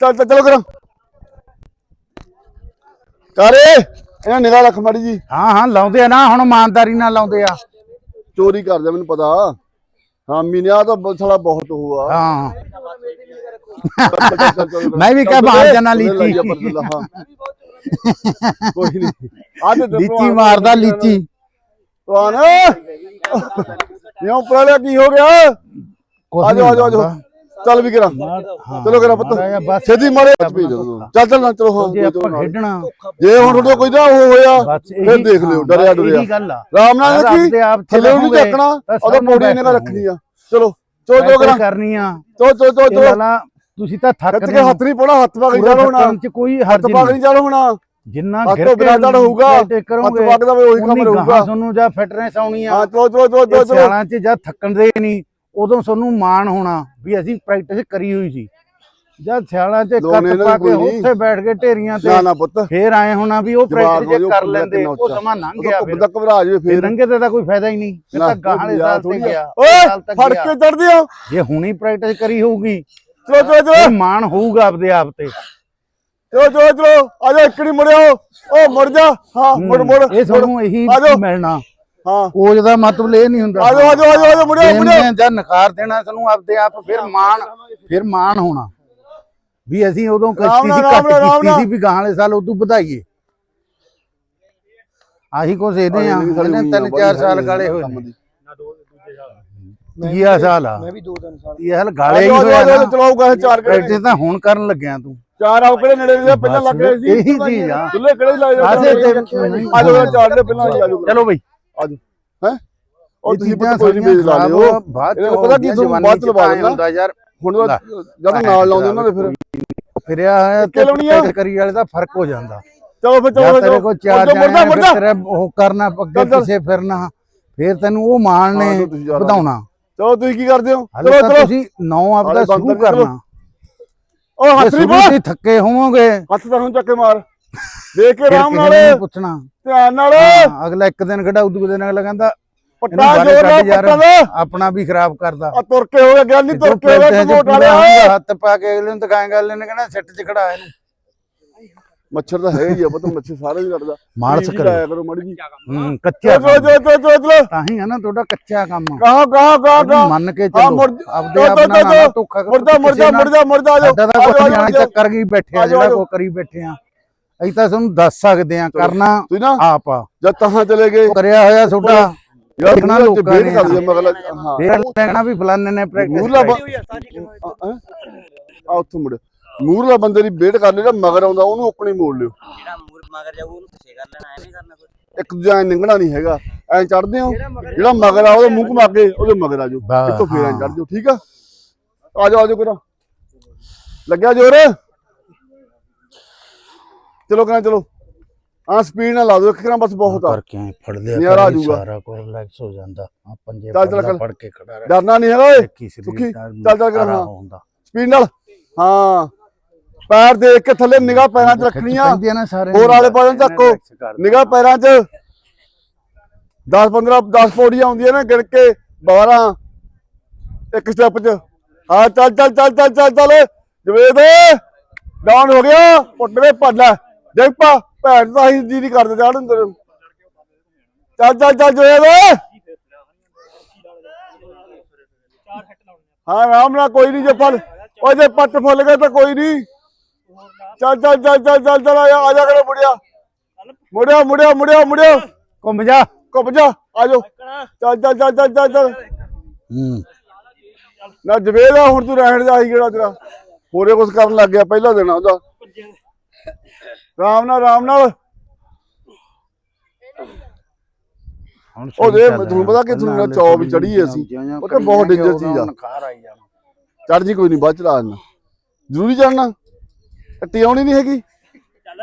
ਚੱਲ ਚੱਲ ਚਲੋ ਕਰਾਂ ਕਾਰੇ ਇਹਨਾਂ ਨਿਗਾਹ ਰੱਖ ਮਾੜੀ ਜੀ। ਹਾਂ ਹਾਂ ਲਾਉਂਦੇ ਆ ਨਾ ਹੁਣ ਇਮਾਨਦਾਰੀ ਨਾਲ ਲਾਉਂਦੇ ਆ। ਚੋਰੀ ਕਰਦੇ ਮੈਨੂੰ ਪਤਾ। ਹਾਂ ਮੀਨਿਆ ਤਾਂ ਬ- ਸਾਲਾ ਬਹੁਤ ਹੋਆ ਹਾਂ। ਮੈਂ ਵੀ ਕਿਹਾ ਬਾਹਰ ਜਾਣਾ ਲੀਚੀ। ਕੋਈ ਨਹੀਂ ਆ ਤੇ ਲੀਚੀ ਮਾਰਦਾ ਲੀਚੀ। ਤੁਆਨ ਯੋਂ ਪਰਾਲੇ ਕੀ ਹੋ ਗਿਆ? ਕੁਛ ਆ ਜਾਓ ਆ ਜਾਓ ਆ ਨਹੀਂ ਜਾਓ ਚੱਲ ਵੀ ਕਰਾਂ। ਚਲੋ ਕਰਾਂ ਪੁੱਤ। ਮਾੜਾ ਛੇਤੀ ਮਾਰੇ ਚੱਲ ਚੱਲ ਨਾ ਚਲੋ ਜੇ ਆਪਾਂ। ਖੇਡਣਾ। ਜੇ ਹੁਣ ਤੁਹਾਡੇ ਕੋਈ ਨਾ ਉਹ ਹੋਇਆ ਫਿਰ ਦੇਖ ਲਿਓ ਡਰਿਆ ਡਰਿਆ। ਰਾਮ ਨਾਲ ਕੀ ਥੱਲੇ ਨੂੰ ਤਾਂ ਉਹਦਾ ਸਭ ਨੂੰ ਰੱਖਣੀ ਆ। ਚਲੋ ਚੋ ਚੋ ਕਰਾਂ। ਕਰਨੀ ਆ ਚੋ ਚੋ ਚੋ ਚੋ ਤੁਸੀਂ ਤਾਂ ਥੱਕ ਗਏ ਹੱਥ ਨਹੀਂ ਪਾਉਣਾ ਹੱਥ ਪਾ ਕੇ ਚੱਲ ਹੋਣਾ। ਚ ਕੋਈ ਹੱਥ ਪਾ ਕੇ ਚੱਲ ਹੋਣਾ। ਜਿੰਨਾ ਬਿਨਾਂ ਕੇ ਚੱਲ ਹੋਊਗਾ। ਟੇਕ ਹੱਥ ਕਰੋਗੇ, ਪਾ ਕੇ ਤਾਂ ਉਹੀ ਕੰਮ ਰਹੂਗਾ। ਤੁਹਾਨੂੰ ਜਾਂ ਫਿਟਨੈਸ ਆਉਣੀ ਆ ਹਾਂ ਚਲੋ ਚਲੋ ਚਲੋ ਚਲੋ ਸਿਆਲਾਂ 'ਚ ਜਦ ਥੱਕਣ ਦੇ ਨਹੀਂ ਉਦੋਂ ਤੁਹਾਨੂੰ ਮਾਣ ਹੋਣਾ ਵੀ ਅਸੀਂ ਪ੍ਰੈਕਟਿਸ ਕਰੀ ਹੋਈ ਸੀ। ਜਦ ਸਿਆਲਾਂ 'ਚ ਕੱਟ ਪਾ ਕੇ। ਉੱਥੇ ਬੈਠ ਕੇ ਢੇਰੀਆਂ ਤੇ ਨਾ ਨਾ ਪੁੱਤ। ਫੇਰ ਆਏ ਹੋਣਾ ਵੀ ਉਹ ਪ੍ਰੈਕਟਿਸ ਕਰ ਲੈਂਦੇ ਉਹ। ਸਮਾਂ ਲੰਘ ਗਿਆ ਫਿਰ। ਬੰਦਾ ਘਬਰਾ ਜਾਵੇ ਫੇਰ। ਲੰਘੇ ਤੇ ਤਾਂ ਕੋਈ ਫਾਇਦਾ ਹੀ ਨਹੀਂ। ਤਾਂ ਗਾਹਾਂ ਵਾਲੇ ਸਾਲ ਤੇ ਗਿਆ। ਓਏ ਫੜ ਕੇ ਚੜਦੀ ਆ ਜੇ ਹੁਣੀ ਪ੍ਰੈਕਟਿਸ ਕਰੀ ਹੋਊਗੀ ਚਲੋ ਚਲੋ ਮਾਣ ਹੋਊਗਾ ਆਪਦੇ ਆਪ ਤੇ। ਚਲੋ ਚਲੋ ਚਲੋ ਆ ਜਾ ਇਕੜੀ ਮੁੜਿਓ। ਓ ਮੁੜ ਜਾ। ਹਾਂ ਮੁੜ ਮੁੜ। ਇਹ ਤੁਹਾਨੂੰ ਇਹੀ ਆ ਜਾਓ। ਮਿਲਣਾ। ਹਾਂ। ਕੋਚ ਦਾ ਮਤਲਬ ਇਹ ਨਹੀਂ ਹੁੰਦਾ। ਆ ਜਾਓ ਆ ਜਾਓ ਆ ਜਾਓ ਮੁੜਿਓ ਮੁੜਿਓ। ਨੇ ਜਾਂ ਨਕਾਰ ਦੇਣਾ ਤੁਹਾਨੂੰ ਆਪਦੇ ਆਪ ਫਿਰ ਮਾਣ ਫਿਰ ਮਾਣ ਹੋਣਾ। ਵੀ ਅਸੀਂ ਉਦੋਂ ਰਾਮ ਕੀਤੀ ਨਾਲ, ਸੀ ਰਾਮ ਘੱਟ ਨਾਲ, ਰਾਮ ਕੀਤੀ। ਸੀ ਵੀ ਗਾਂ ਵਾਲੇ ਸਾਲ ਉਦੋਂ ਵਧਾਈਏ। ਆਹੀ ਕੁਛ ਇਹਦੇ ਆ ਇਹਨੇ ਤਿੰਨ ਚਾਰ ਸਾਲ ਗਾਲੇ ਹੋਏ ਨੇ। ਤੀਆ ਸਾਲ ਆ। ਮੈਂ ਵੀ ਦੋ ਤਿੰਨ ਸਾਲ। ਤੀਆ ਸਾਲ ਆ ਗਾਲੇ ਹੀ ਹੋਇਆ ਨਾ। ਕਹੇ ਚਾਰ ਕਿਹੜੇ ਪ੍ਰੈਕਟਿਸ ਤਾਂ ਹੁਣ ਕਰਨ ਲੱਗਿਆ ਤੂੰ। ਚਾਰ ਆਉ ਕਿਹੜੇ ਨੇੜੇ ਦੇ ਪਹਿਲਾਂ ਲੱਗ ਰਹੇ ਸੀ। ਇਹੀ ਚੀਜ਼ ਆ। ਚੁੱਲੇ ਕਿਹੜੇ ਲਾਏ ਆਸੇ ਜਾਂਦੇ ਤੇ ਆ। ਜਾਓ ਚਾਰ ਦੇ ਪਹਿਲਾਂ ਹੀ ਆ ਜਾਓ ਚਲੋ ਬਈ। ਆ ਜਾਓ। ਹੈ? ਉਹ ਇਹ ਤੁਸੀਂ ਪੁੱਤ ਕੋਈ ਨਹੀਂ ਬੇਜ ਲਾ ਲਿਓ। ਬਾਅਦ ਚ ਪਤਾ ਕੀ ਤੁਹਾਨੂੰ ਬਾਅਦ ਲਵਾ। ਹੁੰਦਾ ਯਾਰ। ਹੁਣ ਜਦ ਨਾਲ ਲਾਉਂਦੇ ਉਹਨਾਂ ਦੇ ਫਿਰ ਫਿਰਿਆ ਹੋਇਆ। ਤੇ ਕਰੀ ਵਾਲੇ ਦਾ ਫ਼ਰਕ ਹੋ ਜਾਂਦਾ। ਚਲੋ ਫਿਰ ਚਲੋ ਤੇਰੇ ਕੋਲ ਚਾਰ ਜਾਣੇ ਤੇਰੇ ਉਹ ਕਰਨਾ ਅੱਗੇ। ਪਿੱਛੇ ਫਿਰਨਾ। ਫਿਰ ਤੈਨੂੰ ਉਹ ਮਾਣ ਨੇ ਵਧਾਉਣਾ। ਚਲੋ ਤੁਸੀਂ ਕੀ ਕਰਦੇ ਹੋ? ਚਲੋ ਤੁਸੀਂ ਨੌ ਆਪਦਾ ਸ਼ੁਰੂ। ਕਰਨਾ। ਉਹ ਹੱਥ ਨਹੀਂ ਸ਼ੁਰੂ ਪਾ ਤੋਂ ਹੀ ਥੱਕੇ ਹੋਵੋਗੇ। ਹੱਥ ਤਾਂ ਹੁਣ ਚੱਕ ਕੇ ਮਾਰ। ਦੇਖ ਕੇ ਆਰਾਮ ਨਾਲ। ਪੁੱਛਣਾ? ਧਿਆਨ ਨਾਲ। ਹਾਂ, ਅਗਲਾ ਇੱਕ ਦਿਨ ਖੜਾ ਉਦੋਂ ਦਿਨ ਅਗਲਾ ਕਹਿੰਦਾ ਪੱਟਾ ਜੋਰ ਕੱਢ ਨਾਲ ਯਾਰ ਪੱਟਾ ਦਾ। ਆਪਣਾ ਵੀ ਖਰਾਬ ਕਰਦਾ। ਆ ਤੁਰ ਕੇ ਹੋ ਗਿਆ ਗੱਲ ਨਹੀਂ ਤੁਰ ਕੇ ਹੋ ਗਿਆ ਵਾਲਿਆ। ਹੱਥ ਪਾ ਕੇ ਅਗਲੇ ਨੂੰ ਦਿਖਾਏਗਾ ਅਗਲੇ ਨੇ ਕਹਿਣਾ ਸਿੱਟ 'ਚ ਖੜਾ ਇਹਨੂੰ। ਮੱਛਰ ਤਾਂ ਹੈ ਹੀ ਆ ਪਤਾ ਮੱਛਰ ਸਾਰੇ ਹੀ ਲੜਦਾ ਮਾਲਸ਼ ਕਰੀ ਕਰੋ ਕਰੋ ਮੜੀ ਜੀ। ਹੂੰ ਕੱਚਾ ਚਲੋ ਚਲੋ ਚਲੋ ਤਾਂ ਹੀ ਹੈ ਨਾ ਤੁਹਾਡਾ ਕੱਚਾ ਕੰਮ। ਕਹਾ ਕਹਾ ਕਹਾ ਮੰਨ ਕੇ ਚੱਲੋ। ਆਪਦੇ ਆਪ ਨਾਲ। ਧੋਖਾ ਮੁਰਦਾ ਮੁਰਦਾ। ਮੁਰਦਾ ਮੁਰਦਾ ਆ ਜਾਓ। ਸਾਡਾ ਤਾਂ ਆ ਜਾਓ, ਕੁਝ ਜਾਓ। ਚੱਕਰ ਗਈ ਬੈਠੇ ਆ ਜਿਹੜਾ ਕੋ ਕਰੀ ਬੈਠੇ ਆ। ਅਸੀਂ ਤਾਂ ਤੁਹਾਨੂੰ ਦੱਸ ਸਕਦੇ ਆ ਕਰਨਾ ਆਪ ਆ। ਜਦ ਤਹਾਂ ਚਲੇ ਗਏ। ਕਰਿਆ ਹੋਇਆ ਤੁਹਾਡਾ। ਯਾਰ ਦੇਖਣਾ ਲੋਕਾਂ ਨੇ। ਕਰ ਲਿਆ ਮਗਲਾ ਹਾਂ। ਫੇਰ ਲੈਣਾ ਵੀ ਫਲਾਣੇ ਨੇ ਪ੍ਰੈਕਟਿਸ ਆ ਉੱਥੋਂ ਮੁੜ। ਮੂਰਲਾ ਬੰਦੇ ਦੀ ਵੇਟ ਕਰ ਲਿਆ ਮਗਰ ਆਉਂਦਾ ਉਹਨੂੰ ਉੱਕਣੀ ਮੋੜ ਲਿਓ। ਜਿਹੜਾ ਮੂਰ ਮਗਰ ਜਾਊ ਉਹਨੂੰ ਪਿੱਛੇ ਕਰ ਲੈਣਾ ਐਵੇਂ ਕਰਨਾ ਕੋਈ। ਇੱਕ ਦੂਜਾ ਐਂ ਨਿੰਗਣਾ ਨਹੀਂ ਹੈਗਾ ਐਂ ਚੜਦੇ ਹੋ। ਜਿਹੜਾ ਮਗਰ ਆ ਉਹਦੇ ਮੂੰਹ ਘੁਮਾ ਕੇ ਉਹਦੇ ਮਗਰ ਆ ਜਾਓ। ਬਸ, ਇੱਥੋਂ ਫੇਰ ਐਂ ਹਾਂ। ਚੜ ਜਾਓ ਠੀਕ ਆ? ਆ ਜਾਓ ਆ ਜਾਓ ਕਰੋ ਲੱਗਿਆ ਜੋਰ? ਚਲੋ ਕਰਾਂ ਚਲੋ। ਆ ਸਪੀਡ ਨਾਲ ਲਾ ਦਿਓ ਇੱਕ ਕਰਾਂ ਬਸ ਬਹੁਤ ਆ। ਕਰਕੇ ਐਂ ਫੜ ਲਿਆ ਨਜ਼ਾਰਾ ਆ ਕਰੀ, ਜਾਊਗਾ। ਸਾਰਾ ਕੁਝ ਰਿਲੈਕਸ ਹੋ ਜਾਂਦਾ। ਆ ਪੰਜੇ ਚੱਲ, ਚੱਲ, ਫੜ ਲਾ, ਚੱਲ। ਫੜ ਕੇ ਖੜਾ ਰਹਿ। ਡਰਨਾ ਨਹੀਂ ਹੈਗਾ ਓਏ। ਸੁੱਖੀ, ਚੱਲ, ਚੱਲ ਕਰ, ਸਾਰਾ ਹਾਂ। ਹੁੰਦਾ ਸਪੀਡ ਨਾਲ। ਹਾਂ। ਪੈਰ ਦੇਖ ਕੇ ਥੱਲੇ ਨਿਗਾਹ ਪੈਰਾਂ 'ਚ ਰੱਖਣੀਆਂ। ਹੋਰ ਵਾਲੇ ਪਾਸੇ ਚੱਕੋ। ਨਿਗਾਹ ਪੈਰਾਂ 'ਚ। 10 15 10 ਪੌੜੀਆਂ ਆਉਂਦੀਆਂ ਨੇ ਗਿਣ ਕੇ 12 ਇੱਕ ਸਟੈਪ 'ਚ। ਹਾਂ ਚੱਲ ਚੱਲ ਚੱਲ ਚੱਲ ਚੱਲ ਚੱਲ। ਜਵੇਦ ਡਾਊਨ ਹੋ ਗਿਆ। ਪੁੱਟਵੇ ਭੱਜ ਲੈ। ਦੇਖ ਪਾ ਭੈਣ ਦਾ ਹੀ ਜੀ ਨਹੀਂ ਕਰਦੇ ਤੇਰੇ ਨੂੰ। ਚੱਲ ਚੱਲ ਚੱਲ ਜਵੇਦ। ਚਾਰ ਹਿੱਟ ਲਾਉਣੇ ਹਾਂ ਆਰਾਮ ਨਾਲ ਕੋਈ ਨਹੀਂ ਜੇ ਫਲ ਉਹ ਜੇ ਪੱਟ ਫੁੱਲ ਗਏ ਤਾਂ ਕੋਈ ਨਹੀਂ। ਚੱਲ ਚੱਲ ਚੱਲ ਚੱਲ ਚੱਲ ਚੱਲ ਆ ਜਾ ਆ ਜਾ ਕਰੋ ਮੁੜਿਆ? ਮੁੜਿਆ ਮੁੜਿਆ ਮੁੜਿਆ ਮੁੜਿਆ। ਘੁੰਮ ਜਾ। ਘੁੱਪ ਜਾ ਆ ਜਾਓ। ਚੱਲ ਚੱਲ ਚੱਲ ਚੱਲ ਚੱਲ ਚੱਲ। ਹੂੰ। ਨਾ ਜਵੇਦ ਆ ਹੁਣ ਤੂੰ ਰਹਿਣ ਜਾ ਹੀ ਕਿਹੜਾ ਤੇਰਾ। ਹੋਰੇ ਕੁਝ ਕਰਨ ਲੱਗ ਗਿਆ ਪਹਿਲਾ ਦਿਨ ਆ ਉਹਦਾ। ਰਾਮ ਨਾਲ ਰਾਮ ਨਾਲ। ਹੁਣ ਉਹ ਦੇ, ਤੁਹਾਨੂੰ ਪਤਾ ਕਿ ਤੁਹਾਨੂੰ ਚੌ ਵੀ ਚੜ੍ਹੀ ਅਸੀਂ। ਉਹ ਤਾਂ ਬਹੁਤ danger ਚੀਜ਼ ਆ। ਚੜ ਜੀ ਕੋਈ ਨਹੀਂ ਬਾਅਦ ਚ ਲਾ ਦੇਣਾ ਜ਼ਰੂਰੀ ਚੜਨਾ ਟੱਟੀ ਆਉਣੀ ਨਹੀਂ ਹੈਗੀ। ਚੱਲ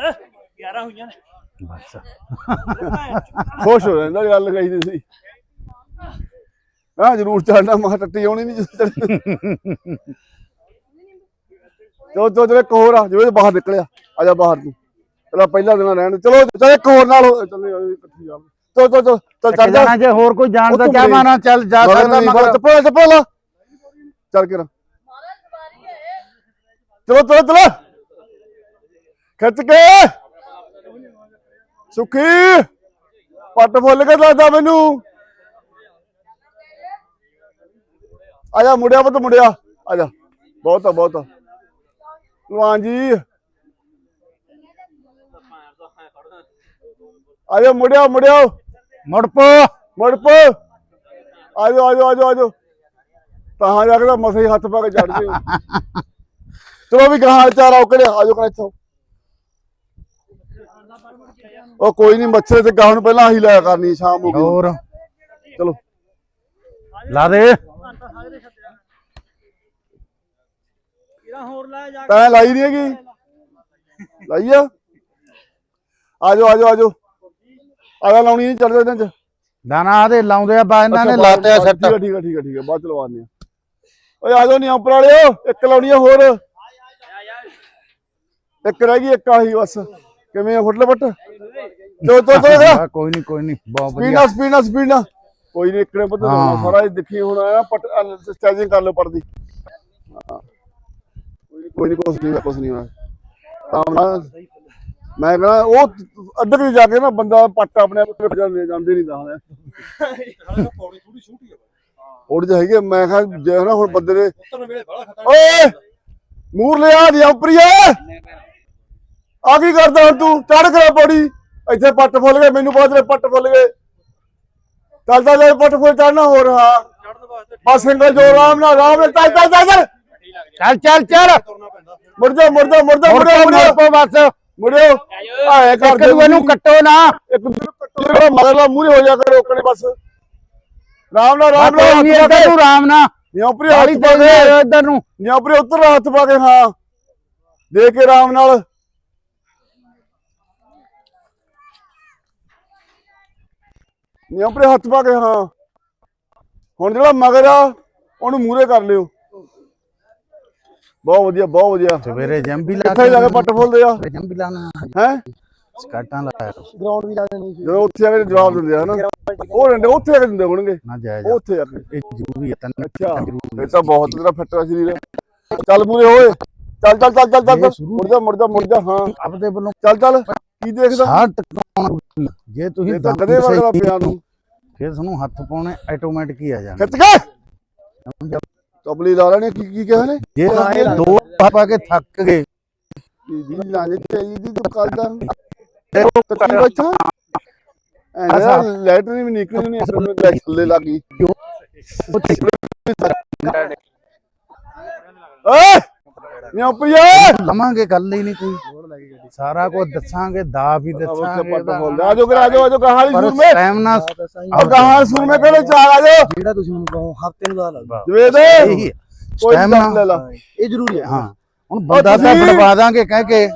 11 ਹੋਈਆਂ ਨੇ। ਬਸ। ਖੁਸ਼ ਹੋ ਜਾਂਦਾ ਗੱਲ ਕਹੀ ਦੀ ਸੀ। ਹਾਂ ਜ਼ਰੂਰ ਚੜਨਾ ਮਾ ਟੱਟੀ ਆਉਣੀ ਨਹੀਂ ਚਲੋ ਚਲੋ ਚਲੋ ਇੱਕ ਹੋਰ ਆ ਜਿਵੇਂ ਬਾਹਰ ਨਿਕਲਿਆ ਆ ਜਾ ਬਾਹਰ ਤੂੰ। ਪਹਿਲਾਂ ਪਹਿਲਾ ਦਿਨ ਰਹਿਣ। ਚਲੋ ਚਲ ਇੱਕ ਹੋਰ ਨਾਲ ਚੱਲੇ ਆ, ਇਕੱਠੀ ਜਾ ਚਲੋ ਚਲੋ ਚਲੋ ਚੱਲ ਚੜ ਜਾ ਜੇ ਹੋਰ ਕੋਈ ਜਾਣਦਾ ਤੂੰ ਮਾਨਾ ਚੱਲ ਜਾ ਸਕਦਾ ਮਗਰ। ਚੱਪਲ ਲਾ ਚੱਲ ਕੇ ਰ। ਚਲੋ ਚਲੋ ਚਲੋ। ਖਿੱਚ ਕੇ। ਸੁਖੀ ਪੱਟ ਫੁੱਲ ਕੇ ਦੱਸਦਾ ਮੈਨੂੰ। ਆ ਜਾ ਮੁੜਿਆ ਪੁੱਤ ਮੁੜਿਆ ਆ ਜਾ। ਬਹੁਤ ਆ ਬਹੁਤ ਲਵਾਨ ਜੀ। ਆ ਜਾ ਮੁੜਿਆ ਮੁੜਿਆ ਮੁੜ ਪੋ ਮੁੜ ਪੋ ਆ ਜਾਓ ਆ ਜਾਓ ਆ ਜਾਓ ਆ ਜਾਓ। ਤਾਂ ਜਾ ਕੇ ਮਸੇ ਹੱਥ ਪਾ ਕੇ ਚੜ ਗਏ। ਚਲੋ ਵੀ ਗਾਹਾਂ ਚਾਰ ਆਓ ਕਿਹੜੇ ਆ ਜਾਓ ਕਰੇ ਇੱਥੋਂ। ਉਹ ਕੋਈ ਨਹੀਂ ਮੱਛਰ ਤੇ ਗਾਹਾਂ ਨੂੰ ਪਹਿਲਾਂ ਆਹੀ ਲਾਇਆ ਕਰਨੀ ਸ਼ਾਮ ਹੋ ਗਈ। ਹੋਰ। ਚਲੋ। ਲਾ ਦੇ। ਇਹਦਾ ਹੋਰ ਲਾਇਆ ਜਾ ਤੈਂ ਲਾਈ ਨਹੀਂ ਹੈਗੀ। ਲਾਈ ਆ। ਆ ਜਾਓ ਆ ਜਾਓ ਆ ਜਾਓ ਆ ਜਾ ਲਾਉਣੀ ਨਹੀਂ ਚੜਦੇ ਇਹਨਾਂ ਚ ਦਾਣਾ ਆਦੇ ਲਾਉਂਦੇ ਆ ਬਾ ਇਹਨਾਂ ਨੇ ਲਾਤੇ ਆ ਸੱਟ ਠੀਕ ਆ ਠੀਕ ਆ ਠੀਕ ਆ ਠੀਕ ਆ ਬਾਅਦ ਚ ਲਵਾਉਂਦੇ ਆ। ਓਏ ਆ ਜਾਓ ਨਹੀਂ ਉੱਪਰ ਵਾਲਿਓ ਇੱਕ ਲਾਉਣੀ ਆ ਹੋਰ। ਇੱਕ ਰਹਿ ਗਈ ਇੱਕ ਆਹੀ ਬਸ। ਕਿਵੇਂ ਆ ਫੁੱਟ ਪੱਟ ਚੋ ਚੋ ਚੋ ਆ, ਕੋਈ ਨਹੀਂ ਕੋਈ ਨਹੀਂ ਬਹੁਤ ਵਧੀਆ। ਨਾਲ ਸਪੀਡ ਨਾਲ ਕੋਈ ਨਹੀਂ ਇੱਕੜੇ ਹਾਂ। ਸਾਰਾ ਇਹ ਦੇਖੀ ਹੁਣ ਆ ਪੱਟ ਸਟੈਚਿੰਗ ਕਰ ਲਓ ਪੜਦੀ ਕੋਈ ਨਹੀਂ ਕੁਛ ਨਹੀਂ ਕੁਛ ਨਹੀਂ ਆਰਾਮ ਨਾਲ ਮੈਂ ਕਹਣਾ ਉਹ ਅੱਧਰ ਵੀ ਜਾ ਕੇ ਨਾ ਬੰਦਾ ਪੱਟ ਆਪਣੇ ਆਪ ਟੁੱਟ ਜਾਂਦੇ ਜਾਂਦੇ ਨਹੀਂ ਤਾਂ ਉਹ ਤਾਂ ਹੈਗੇ ਮੈਂ ਕਿਹਾ ਜੇ ਨਾ ਹੁਣ ਬੰਦੇ ਦੇ ਓਏ! ਮੂਰ ਲਿਆ ਦੀ ਉਪਰੀਆ ਆ ਕੀ ਕਰਦਾ ਹੁਣ ਤੂੰ? ਚੜ ਕੇ ਪੌੜੀ। ਇੱਥੇ ਪੱਟ ਫੁੱਲ ਗਏ ਮੈਨੂੰ ਬਾਅਦ ਦੇ ਪੱਟ ਫੁੱਲ ਗਏ। ਚੱਲ ਚੱਲ ਚੱਲ ਪੱਟ ਫੁੱਲ ਚੜਨਾ ਹੋਰ ਹਾਂ। ਬਸ ਸਿੰਗਲ ਜੋ ਆਰਾਮ ਨਾਲ ਆਰਾਮ ਨਾਲ। ਚੱਲ ਚੱਲ ਚੱਲ ਚੱਲ। ਚੱਲ ਚੱਲ ਚੱਲ। ਮੁੜ ਜਾ ਮੁੜ ਜਾ ਮੁੜ ਜਾ ਮੁੜ ਮੁੜ ਜਾ ਪੋ ਮੁੜ ਮੁੜ ਜਾ। ਪੋ ਬਸ। ਮੁੜਿਓ। ਆਏ ਕਰ ਇੱਕ ਦੂਏ ਨੂੰ ਕੱਟੋ ਨਾ। ਇੱਕ ਨੂੰ ਕੱਟੋ। ਜਿਹੜਾ ਮਗਰਲਾ ਮੂਹਰੇ ਹੋ ਜਾ ਕੇ ਰੋਕਣੇ ਬਸ। ਰਾਮ ਨਾਲ ਰਾਮ ਨਾਲ ਕੋਈ ਨਹੀਂ ਇੱਧਰ ਨੂੰ ਆਰਾਮ ਨਾ ਨਿਉਪਰੀ ਵਾਲੀ ਹੱਥ ਪਾ ਤੇ ਕੇ। ਇੱਧਰ ਨੂੰ। ਨਿਉਪਰੀ ਉੱਤਰ ਹੱਥ ਪਾ ਕੇ ਹਾਂ। ਦੇ ਕੇ ਰਾਮ ਨਾਲ। ਨਿਉਪਰੀ ਹੱਥ ਪਾ ਕੇ ਹਾਂ। ਹੁਣ ਜਿਹੜਾ ਮਗਰ ਆ ਉਹਨੂੰ ਮੂਹਰੇ ਕਰ ਲਿਓ। ਬਹੁਤ ਵਧੀਆ ਬਹੁਤ ਵਧੀਆ। ਸਵੇਰੇ ਜੰਮ ਵੀ ਲਾ ਕਿੱਥੇ ਜਾ ਕੇ ਪੱਟ ਫੁੱਲਦੇ ਆ। ਜੰਮ ਵੀ ਲਾਣਾ ਹੈ? ਸਕਾਟਾਂ ਲਾਇਆ। ਗਰਾਊਂਡ ਵੀ ਲਾ ਦੇਣੀ ਜਦੋਂ ਉੱਥੇ ਆ ਕੇ ਜਵਾਬ ਦਿੰਦੇ ਆ ਨਾ ਉਹ ਡੰਡੇ ਉੱਥੇ ਆ ਕੇ ਦਿੰਦੇ ਹੋਣਗੇ। ਨਾ ਜਾਇਜ਼ ਉੱਥੇ ਆ ਕੇ। ਇਹ ਜ਼ਰੂਰੀ ਹੈ ਤਨ ਅੱਛਾ। ਇਹ ਤਾਂ ਬਹੁਤ ਤੇਰਾ ਫਿੱਟ ਸਰੀਰ ਚੱਲ ਮੂਰੇ ਹੋਏ। ਚੱਲ ਚੱਲ ਚੱਲ ਚੱਲ ਚੱਲ। ਇਹ ਸ਼ੁਰੂ- ਮੁੜ ਜਾ ਮੁੜ ਜਾ ਮੁੜ ਜਾ ਹਾਂ। ਆਪਦੇ ਵੱਲੋਂ ਚੱਲ ਚੱਲ। ਕੀ ਦੇਖਦਾ? ਸਾਹ ਟਿਕਾਉਣਾ ਜੇ ਤੁਸੀਂ ਇਹ ਤਾਂ ਕਦੇ ਸਹੀ ਪਿਆ ਨੂੰ। ਫਿਰ ਤੁਹਾਨੂੰ ਹੱਥ ਪਾਉਣੇ ਆਟੋਮੈਟਿਕ ਹੀ ਆ ਜਾਣਗੇ। ਖਿੱਚ ਕੇ! ਤਬਲੀ ਲਾ ਲੈਣੇ ਕੀ ਕੀ ਕਿਹਾ ਨੇ? ਜੇ ਤੁਸੀਂ ਦੋ ਪਾ ਕੇ ਥੱਕ ਗਏ। ਦੀ ਲਾਣੇ ਚਾਹੀਦੀ ਤੂੰ ਕੱਲ ਦਾ ਤੱਕੀ ਬੱਚਾ ਐ ਲੈਟਰ ਵੀ ਨਿਕਲੀ ਨਹੀਂ ਅਸਲ ਵਿੱਚ ਲੈ ਥੱਲੇ ਲੱਗੀ ਓਏ! ਨਿਆ ਪਿਆ ਲਵਾਂਗੇ ਗੱਲ ਹੀ ਨਹੀਂ ਕੋਈ। ਸਾਰਾ ਕੁਝ ਦੱਸਾਂਗੇ ਦਾ ਵੀ ਦੱਸਾਂਗੇ ਆਜੋ ਕਰ ਆਜੋ ਆਜੋ ਕਹਾਂ ਵਾਲੀ ਪਰ ਸੂਰ ਮੇ ਟਾਈਮ ਨਾਲ ਆ ਕਹਾਂ ਸੂਰ ਮੇ ਕਹਿੰਦੇ ਚਾਰ ਆਜੋ ਜਿਹੜਾ ਤੁਸੀਂ ਮੈਨੂੰ ਕਹੋ ਹਫ਼ਤੇ ਨੂੰ ਦਾ ਲੱਗਦਾ ਜਵੇ ਦੇ ਇਹੀ ਕੋਈ ਟਾਈਮ ਲੈ ਲਾ। ਇਹ ਜ਼ਰੂਰੀ ਹੈ। ਹਾਂ। ਹੁਣ ਬੰਦਾ ਤਾਂ ਬਣਵਾ ਦਾਂਗੇ ਕਹਿ ਕੇ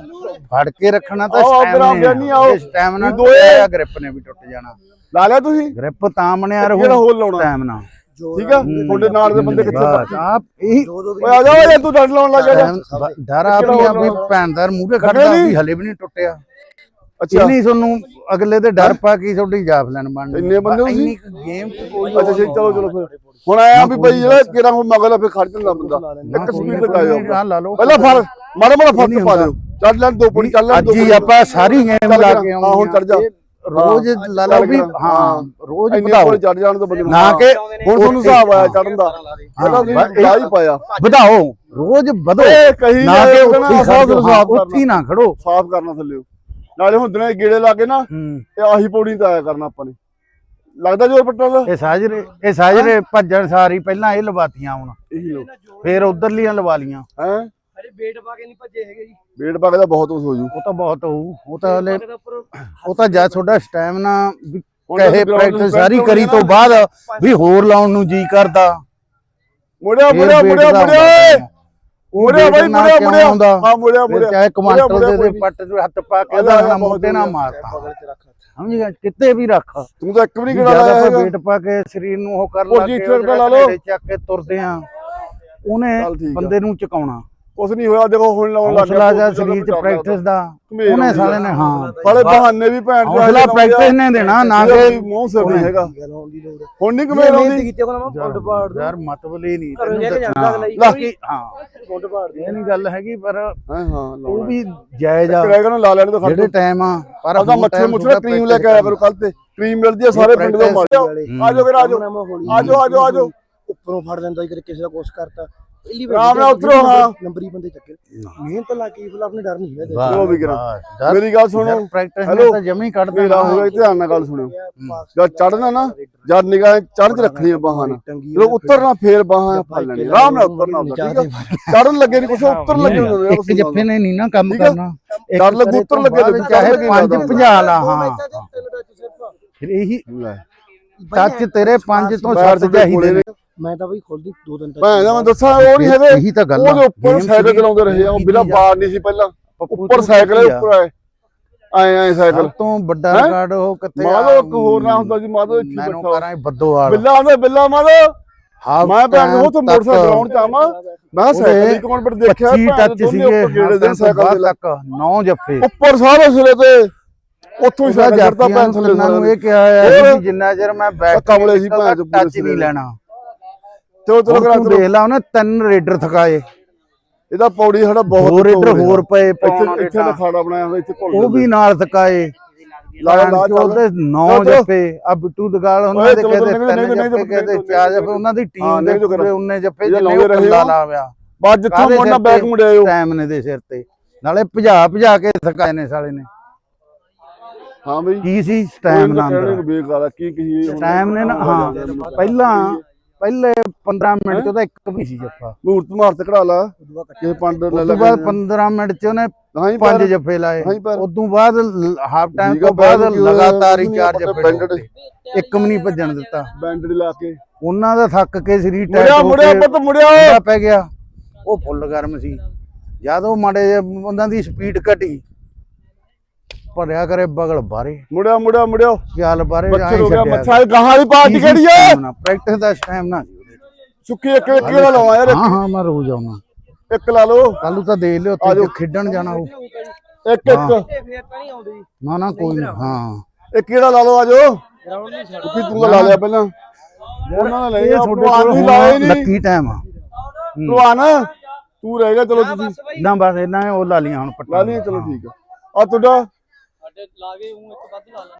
ਫੜ ਕੇ ਰੱਖਣਾ ਤਾਂ ਆਓ, ਸਟੈਮ ਆਪਣਾ ਗਿਆਨੀ ਆਓ। ਸਟੈਮ ਨਾਲ ਤੁਸੀਂ ਦੋਏ- ਗ੍ਰਿਪ ਨੇ ਵੀ ਟੁੱਟ ਜਾਣਾ। ਲਾ ਲਿਆ ਤੁਸੀਂ? ਗ੍ਰਿਪ ਤਾਂ ਬਣਿਆ ਰਹੂ ਸਟੈਮ ਨਾਲ ਠੀਕ ਆ? ਤੁਹਾਡੇ ਨਾਲ ਦੇ ਬੰਦੇ ਕਿੱਥੇ ਬਸ ਆਪ ਇਹੀ ਦੋ ਦੋ ਓਏ ਆ ਜਾ ਓਏ ਤੂੰ ਡੰਡ ਲਾਉਣ ਲੱਗ ਜਾ। ਡਰ ਆ ਵੀ ਆਪਣੀ ਭੈਣਦਾਰ ਮੂਹਰੇ ਲੱਗੇ ਖੜਦਾ? ਵੀ ਹਲੇ ਵੀ ਨਹੀਂ ਟੁੱਟਿਆ। ਅੱਛਾ। ਇੰਨੀ ਤੁਹਾਨੂੰ ਅਗਲੇ ਦੇ ਡਰ ਪਾ ਕੀ ਤੁਹਾਡੀ ਜਾਫਲਨ ਬਣ ਇੰਨੇ ਬੰਦੇ ਹੋ ਤੁਸੀਂ? ਗੇਮ ਕੋਈ ਅੱਛਾ ਜੀ ਚਲੋ ਚਲੋ ਫਿਰ। ਹੁਣ ਆਇਆ ਵੀ ਭਾਈ ਜਿਹੜਾ ਕਿਰਾ ਹੁਣ ਮਗਲਾ ਫਿਰ ਖੜ ਜਾਂਦਾ ਬੰਦਾ। ਇੱਕ ਸਪੀਡ ਤੇ ਜਾ ਜਾਊਗਾ ਲਾ ਲਓ। ਪਹਿਲਾਂ ਫੜ ਮਾੜਾ ਮਾੜਾ ਨਹੀਂ ਫ਼ਰਕ ਪਾ ਦਿਓ। ਚੱਲ ਲੈਣ ਦੋ ਪੁੜੀ ਚੱਲ ਲੈਣ ਅੱਜ ਦੋ ਹੀ ਪੁੜੀ। ਆਪਾਂ ਸਾਰੀ ਗੇਮ ਲਾ। ਕੇ ਹਾਂ, ਹੁਣ ਚੜ੍ਹ ਜਾ। ਇਹ ਰੋਜ਼ ਲਾ ਲਓ ਵੀ ਹਾਂ ਰੋਜ਼ ਇੰਨੇ ਵਧਾਓ। ਕੋਲ ਚੜ ਜਾਣ ਤੋਂ ਬੰਦੇ ਨੂੰ ਨਾ ਕਿ ਹੁਣ ਤੁਹਾਨੂੰ ਹਿਸਾਬ ਆਇਆ ਚੜਨ ਦਾ। ਪਹਿਲਾਂ ਬਸ ਤੁਸੀਂ ਜਾ ਹੀ ਪਾਇਆ। ਵਧਾਓ ਰੋਜ਼ ਵਧੋ। ਏ ਕਹੀ ਨਾ ਜਾਏ ਕਿ ਉਹਦੇ ਉੱਥੇ ਨਾਲ ਹੀ ਸਾਫ਼ ਖੜੋ, ਸਾਫ਼ ਉੱਥੇ ਹੀ ਕਰਨਾ ਨਾ ਖੜੋ। ਸਾਫ਼ ਕਰਨਾ ਥੱਲੇ। ਨਾਲੇ ਹੁੰਦਨੇ ਗੇੜੇ ਲਾ ਕੇ ਨਾ ਇਹ ਆਹੀ ਪੌੜੀ ਤੇ ਆਇਆ ਕਰਨਾ ਆਪਾਂ ਨੇ। ਲੱਗਦਾ ਜੋਰ ਪੱਟਾਂ ਦਾ? ਇਹ ਸਾਜਰੇ ਇਹ ਸਾਜਰੇ ਭੱਜਣ ਸਾਰੀ ਪਹਿਲਾਂ ਇਹ ਲਵਾਤੀਆਂ ਹੁਣ। ਫੇਰ ਉਧਰਲੀਆਂ ਲਵਾ ਲੀਆਂ। ਹੈ? ਅਰੇ ਵੇਟ ਪਾ ਕੇ ਨਹੀਂ ਭੱਜੇ ਹੈਗੇ ਜੀ। ਵੇਟ ਪਾ ਕੇ ਤਾਂ ਬਹੁਤ ਕੁਝ ਹੋ ਜੂ। ਉਹ ਤਾਂ ਬਹੁਤ ਹੋਊ। ਉਹ ਤਾਂ ਹਲੇ ਉਹ ਤਾਂ ਜਦ ਤੁਹਾਡਾ ਸਟੈਮਨਾ ਕਹੇ ਪ੍ਰੈਕਟਿਸ ਸਾਰੀ ਕਰੀ ਤੋਂ ਬਾਅਦ ਵੀ ਹੋਰ ਲਾਉਣ ਨੂੰ ਜੀ ਕਰਦਾ। ਮੁੜਿਆ ਮੁੜਿਆ ਮੁੜਿਆ ਦਾ ਮੁੜਿਆ ਮੁੜਿਆ ਬਾਈ ਮੁੜਿਆ ਮੁੜਿਆ। ਹਾਂ ਮੁੜਿਆ ਮੁੜਿਆ। ਚਾਹੇ ਮੁੜਿਆ, ਦੇ ਦੇ ਪੱਟ ਚ ਹੱਥ ਪਾ ਕੇ ਜਾ, ਜਾ, ਦਾ ਬਹੁਤ ਮੋਢੇ ਨਾਲ। ਮਾਰਤਾ ਸਮਝ ਗਿਆ? ਕਿਤੇ ਵੀ ਰੱਖ। ਤੂੰ ਤਾਂ ਇੱਕ ਵੀ ਨਹੀਂ ਕਿਹੜਾ ਲਾਇਆ ਹੈਗਾ। weight ਪਾ ਕੇ ਸਰੀਰ ਨੂੰ ਉਹ ਕਰ ਲਾ ਜੀ ਕੇ ਚੱਕ ਕੇ ਤੁਰਦੇ ਆ। ਉਹਨੇ। ਬੰਦੇ ਨੂੰ ਚਕਾਉਣਾ। ਕੁਛ ਨਹੀਂ ਹੋਇਆ ਦੇਖੋ ਹੁਣ ਲਾਉਣ ਲੱਗ ਹੌਸਲਾ ਜਾਂ ਬਹੁਤ ਸਰੀਰ ਚ ਪ੍ਰੈਕਟਿਸ ਦਾ ਘਮੇਰ ਉਹਨੇ ਸਾਲੇ। ਨੇ ਹਾਂ। ਸਾਲੇ ਬਹਾਨੇ ਵੀ ਭੈਣ ਚੋਦ ਹੌਸਲਾ ਆਏ ਲਾਉਂਦੇ ਆ। ਪ੍ਰੈਕਟਿਸ ਨੇ ਦੇਣਾ ਨਾ ਇਹਦਾ ਕਿ ਕੋਈ ਮੂੰਹ ਸਿਰ ਨਹੀਂ ਹੈਗਾ। ਹੋਣ ਦੀ ਨਹੀਂ ਮਿਹਨਤ ਆਉਂਦੀ। ਕੀਤੀ ਕੋਲ ਮੈਂ ਫੁੱਟ ਪਾੜ ਦੂੰ। ਯਾਰ ਮਤਲਬ ਹੀ ਨਹੀਂ। ਘਰੋਂ ਲੈ ਕੇ ਜਾਂਦਾ ਅਗਲਾ ਜੀ। ਬਾਕੀ ਹਾਂ। ਫੁੱਟ ਪਾੜ ਇਹ ਨਹੀਂ ਗੱਲ ਹੈਗੀ ਪਰ ਹਾਂ ਹਾਂ ਉਹ ਲਾਉਣਾ ਵੀ ਜਾਇਜ਼ ਆ। ਕਿਰਾਏ ਨੂੰ ਲਾ ਲੈਣ ਤੋਂ ਜਿਹੜੇ ਟਾਈਮ ਆ ਪਰ ਆਪਦਾ ਮੁੱਛਰ ਥੋੜ੍ਹਾ ਕਰੀਮ ਲੈ ਕੇ ਆਇਆ ਕਰੋ ਕੱਲ ਤੇ। ਕਰੀਮ ਮਿਲਦੀ ਆ ਸਾਰੇ ਪਿੰਡ ਦੇ ਮਾਰ ਆਜੋ ਫਿਰ ਆਜੋ ਆਜੋ ਆਜੋ ਆਜੋ ਉੱਪਰੋਂ ਫੜ ਲੈਂਦਾ ਸੀ, ਕਦੇ ਕਿਸੇ ਦਾ ਕੋਸ ਕਰਤਾ। ਆਰਾਮ ਨਾਲ ਉਤਰੋ, ਹਾਂ। ਨੰਬਰੀ ਬੰਦੇ ਚੱਕੇ। ਮਿਹਨਤ ਲਾ ਕੇ ਫਿਰ ਆਪਣੇ ਡਰ ਨਹੀਂ ਹੈਗਾ। ਚਲੋ ਵੀ ਕਰਾਂ। ਮੇਰੀ ਗੱਲ ਸੁਣੋ। ਪ੍ਰੈਕਟਿਸ। ਨੇ ਤਾਂ ਜਮੀ ਕੱਢ ਮੇਰਾ ਦੇਣਾ ਹੋ ਗਿਆ ਧਿਆਨ ਨਾਲ ਗੱਲ ਸੁਣਿਓ। ਜਦ ਚੜਨਾ ਨਾ ਜਦ ਨਿਗਾਹ ਚੜ੍ਹ ਚ ਰੱਖਣੀਆਂ ਬਾਹਾਂ ਨਾਲ। ਜਦੋਂ ਉਤਰਨਾ ਫੇਰ। ਬਾਹਾਂ ਫੜ ਲੈਣੀ ਆਰਾਮ ਨਾਲ ਉਤਰਨਾ ਹੁੰਦਾ ਠੀਕ ਆ? ਚੜਨ ਲੱਗੇ ਨਹੀਂ ਕੁਛ ਉਤਰਨ ਲੱਗੇ ਹੁੰਦੇ ਆ, ਇੱਕ ਜੱਫੇ ਨੇ ਨਹੀਂ ਨਾ ਕੰਮ? ਕਰਨਾ। ਡਰ ਲੱਗੂ, ਉੱਤਰ ਲੱਗੇ ਚਾਹੇ ਚੜ੍ਹ ਲੱਗੇ ਪੰਜ ਲੱਗਦਾ। ਭਜਾ ਲਾ ਹਾਂ। ਫਿਰ ਇਹੀ ਲੈ, ਟੱਚ ਤੇਰੇ ਪੰਜ ਤੋਂ ਪੈਰ ਸੱਤ ਤੁਹਾਡੇ ਚਾਹੀਦੇ ਕੋਲੇ ਨੇ। ਨੇ ਮੈਂ ਤਾਂ ਬਈ ਖੁੱਲਦੀ ਦੋ ਦਿਨ ਤੱਕ ਭੈਣ ਦਾ ਮੈਂ ਦੱਸਾਂ ਉਹ ਨਹੀਂ ਹੈਗੇ। ਇਹੀ ਤਾਂ ਗੱਲ ਆ। ਉਹਦੇ ਉੱਪਰ ਸਾਈਕਲ ਚਲਾਉਂਦੇ ਰਹੇ ਆ ਉਹ ਬਿਨਾ ਬਾਰ ਨਹੀਂ ਸੀ ਪਹਿਲਾਂ। ਉੱਪਰ ਤੋਂ ਸਾਈਕਲ ਆ। ਉੱਪਰ ਆਏ। ਆਏ ਆਏ ਸਾਈਕਲ। ਤੋਂ ਵੱਡਾ ਹੈਂ? ਰਿਕਾਰਡ ਉਹ ਕਿੱਥੇ ਮਾਧੋ ਇੱਕ ਹੋਰ ਨਾ ਹੁੰਦਾ ਸੀ ਮਾਧੋ ਇੱਥੇ ਮੈਨੂੰ ਬੈਠਾ। ਕਰਾਂ ਬੱਦੋਵਾਲ ਬਿੱਲਾ ਆਂਦਾ ਬਿੱਲਾ ਮਾਧੋ। ਹਾਫ ਮੈਂ ਭੈਣ time ਉੱਥੇ ਮੋਟਰਸਾਈਕਲ ਤੱਕ। ਗਰਾਊਂਡ ਚ ਆਵਾਂ ਮੈਂ ਸਾਈਕਲ ਇੱਕ ਮਿੰਟ ਪਰ ਦੇਖਿਆ? 25 ਭੈਣ ਟੱਚ ਦੋਨੇ ਸੀਗੇ ਉੱਪਰ ਗੇੜੇ ਦੇ ਸਾਈਕਲ ਤੱਕ 9 ਜੱਫੇ। ਉੱਪਰ ਸਾਰੇ ਸਿਰੇ ਤੇ। ਉੱਥੋਂ ਹੀ ਜਾਤੀਆਂ ਭੈਣ ਨੂੰ ਥੱਲੇ ਨੂੰ ਇਹ ਕਿਹਾ ਹੈ? ਕਿ ਜਿੰਨਾ ਚਿਰ ਮੈਂ ਬੈਠ ਕਮਲੇ ਸੀ ਪੂਰੇ ਟੱਚ ਸਿਰੇ ਨਹੀਂ। ਲੈਣਾ। ਚਲੋ ਚਲੋ ਕਰਾ ਤੂੰ ਦੇਖ ਲਾ ਉਹਨੇ ਤਿੰਨ ਰੇਡਰ ਥਕਾਏ। ਇਹਦਾ ਪੌੜੀ ਸਾਡਾ ਬਹੁਤ ਹੋਰ ਰੇਡਰ ਹੋਰ ਪਏ ਇੱਥੇ ਇੱਥੇ ਦਾ ਖਾੜਾ ਬਣਾਇਆ ਹੋਇਆ ਇੱਥੇ ਘੁਲ ਉਹ ਵੀ ਨਾਲ ਥਕਾਏ। ਉਹਦੇ 9 ਚਲੋ। ਜੱਫੇ ਆ ਬਿੱਟੂ ਦਗਾਲ ਉਹਨਾਂ ਦੇ ਕਹਿੰਦੇ ਤਿੰਨ ਕਹਿੰਦੇ ਚਾਰ ਜੱਫੇ ਉਹਨਾਂ ਦੀ ਟੀਮ ਦੇ ਪੂਰੇ ਉਹਨੇ ਜੱਫੇ ਜਿੰਨੇ ਉਹ ਹੋ। ਲਾਵਿਆ ਬਾਅਦ ਜਿੱਥੋਂ ਮੁੰਡਾ ਬੈਕ ਮੁੜਿਆ ਉਹ ਟਾਈਮ ਨੇ ਦੇ ਸਿਰ ਤੇ। ਨਾਲੇ ਭਜਾ ਭਜਾ ਕੇ ਥਕਾਏ ਨੇ ਸਾਲੇ ਨੇ। ਹਾਂ ਬਈ। ਕੀ ਸੀ ਟਾਈਮ ਨਾਲ ਕਹਿਣੇ ਅੰਦਰ ਨੂੰ ਬੇਕਾਰ ਕੀ ਕਹੀ ਟਾਈਮ ਨੇ ਨਾ ਹਾਂ ਪਹਿਲਾਂ ਪਹਿਲੇ 15 ਮਿੰਟ ਚ ਉਹਦਾ ਇੱਕ ਵੀ ਸੀ ਜੱਫਾ। ਮੂਰਤ ਮਾਰਤ ਕਢਾ ਲਾ। ਕਿਸੇ ਪੰਡ ਲੈ ਲੈ ਤੋਂ ਬਾਅਦ 15 ਮਿੰਟ ਚ ਉਹਨੇ ਪੰਜ ਜੱਫੇ ਲਾਏ। ਤੋਂ ਬਾਅਦ ਹਾਫ ਟਾਈਮ ਤੋਂ ਬਾਅਦ ਲਗਾਤਾਰ ਹੀ ਚਾਰ ਜੱਫੇ। ਇੱਕ ਵੀ ਨਹੀਂ ਭੱਜਣ ਦਿੱਤਾ। ਬੈਂਡਡ ਲਾ ਕੇ। ਉਹਨਾਂ ਦਾ ਥੱਕ ਕੇ ਸਰੀਰ ਮੁੜਿਆ ਹੋ ਮੁੜਿਆ ਕੇ ਪੁੱਤ ਮੁੜਿਆ। ਪੈ ਗਿਆ। ਉਹ ਫੁੱਲ ਗਰਮ ਸੀ। ਜਦ ਉਹ ਮਾੜੇ ਜਿਹੇ ਉਹਨਾਂ ਦੀ ਸਪੀਡ ਘਟੀ। ਭਰਿਆ ਕਰੇ ਬਗਲ ਬਾਰੇ। ਮੁੜਿਆ ਮੁੜਿਆ ਮੁੜਿਆ ਚੱਲ ਬਾਰੇ ਮੱਛਰ ਹੋ ਗਿਆ ਮੱਛਰ ਗਾਹਾਂ ਵਾਲੀ ਪਾਰਟੀ ਕਿਹੜੀ ਹੈ ਪ੍ਰੈਕਟਿਸ ਦਾ ਟਾਈਮ ਨਾ। ਸੁੱਕੀ ਇੱਕ ਇੱਕ ਦਾ ਲਾਵਾਂ ਯਾਰ ਹਾਂ ਹਾਂ ਮੈਂ ਰੋਜ਼ ਆਉਣਾ। ਇੱਕ ਲਾ ਲਓ। ਕੱਲ ਨੂੰ ਤਾਂ ਦੇਖ ਲਿਓ ਆ। ਜੇ ਖੇਡਣ ਜਾਣਾ ਉਹ। ਇੱਕ ਇੱਕ। ਹਾਂ। ਫੇਰ ਤਾਂ ਨਹੀਂ ਆਉਂਦੀ ਨਾ ਨਾ ਕੋਈ ਨਹੀਂ ਹਾਂ। ਇੱਕ ਕਿਹੜਾ ਲਾ ਲਓ ਆਜੋ ਗਰਾਊਂਡ ਨਹੀਂ ਛੱਡ ਕਿ ਤੂੰ ਤਾਂ ਲਾ ਲਿਆ ਪਹਿਲਾਂ। ਉਹਨਾਂ ਨੇ ਇਹ ਲਿਆ ਤੁਹਾਡੇ ਕੋਲ ਲਾਏ ਹੁਣ ਨਹੀਂ। ਲੱਕੀ ਟਾਈਮ ਆ। ਭਲਵਾਨ ਤੂੰ ਰਹਿ ਗਿਆ ਚਲੋ ਤੁਸੀਂ। ਨਾ ਬਸ ਇਹਨਾਂ ਨੇ ਉਹ ਲਾ ਲੀਆਂ ਹੁਣ ਪੱਟਾਂ। ਲਾ ਲਈ ਚਲੋ ਠੀਕ ਆ। ਆ ਤੁਹਾਡਾ ਸਾਡੇ ਲਾਗੇ ਉਹ ਇੱਕ ਵੱਧ ਲਾ ਲਾ।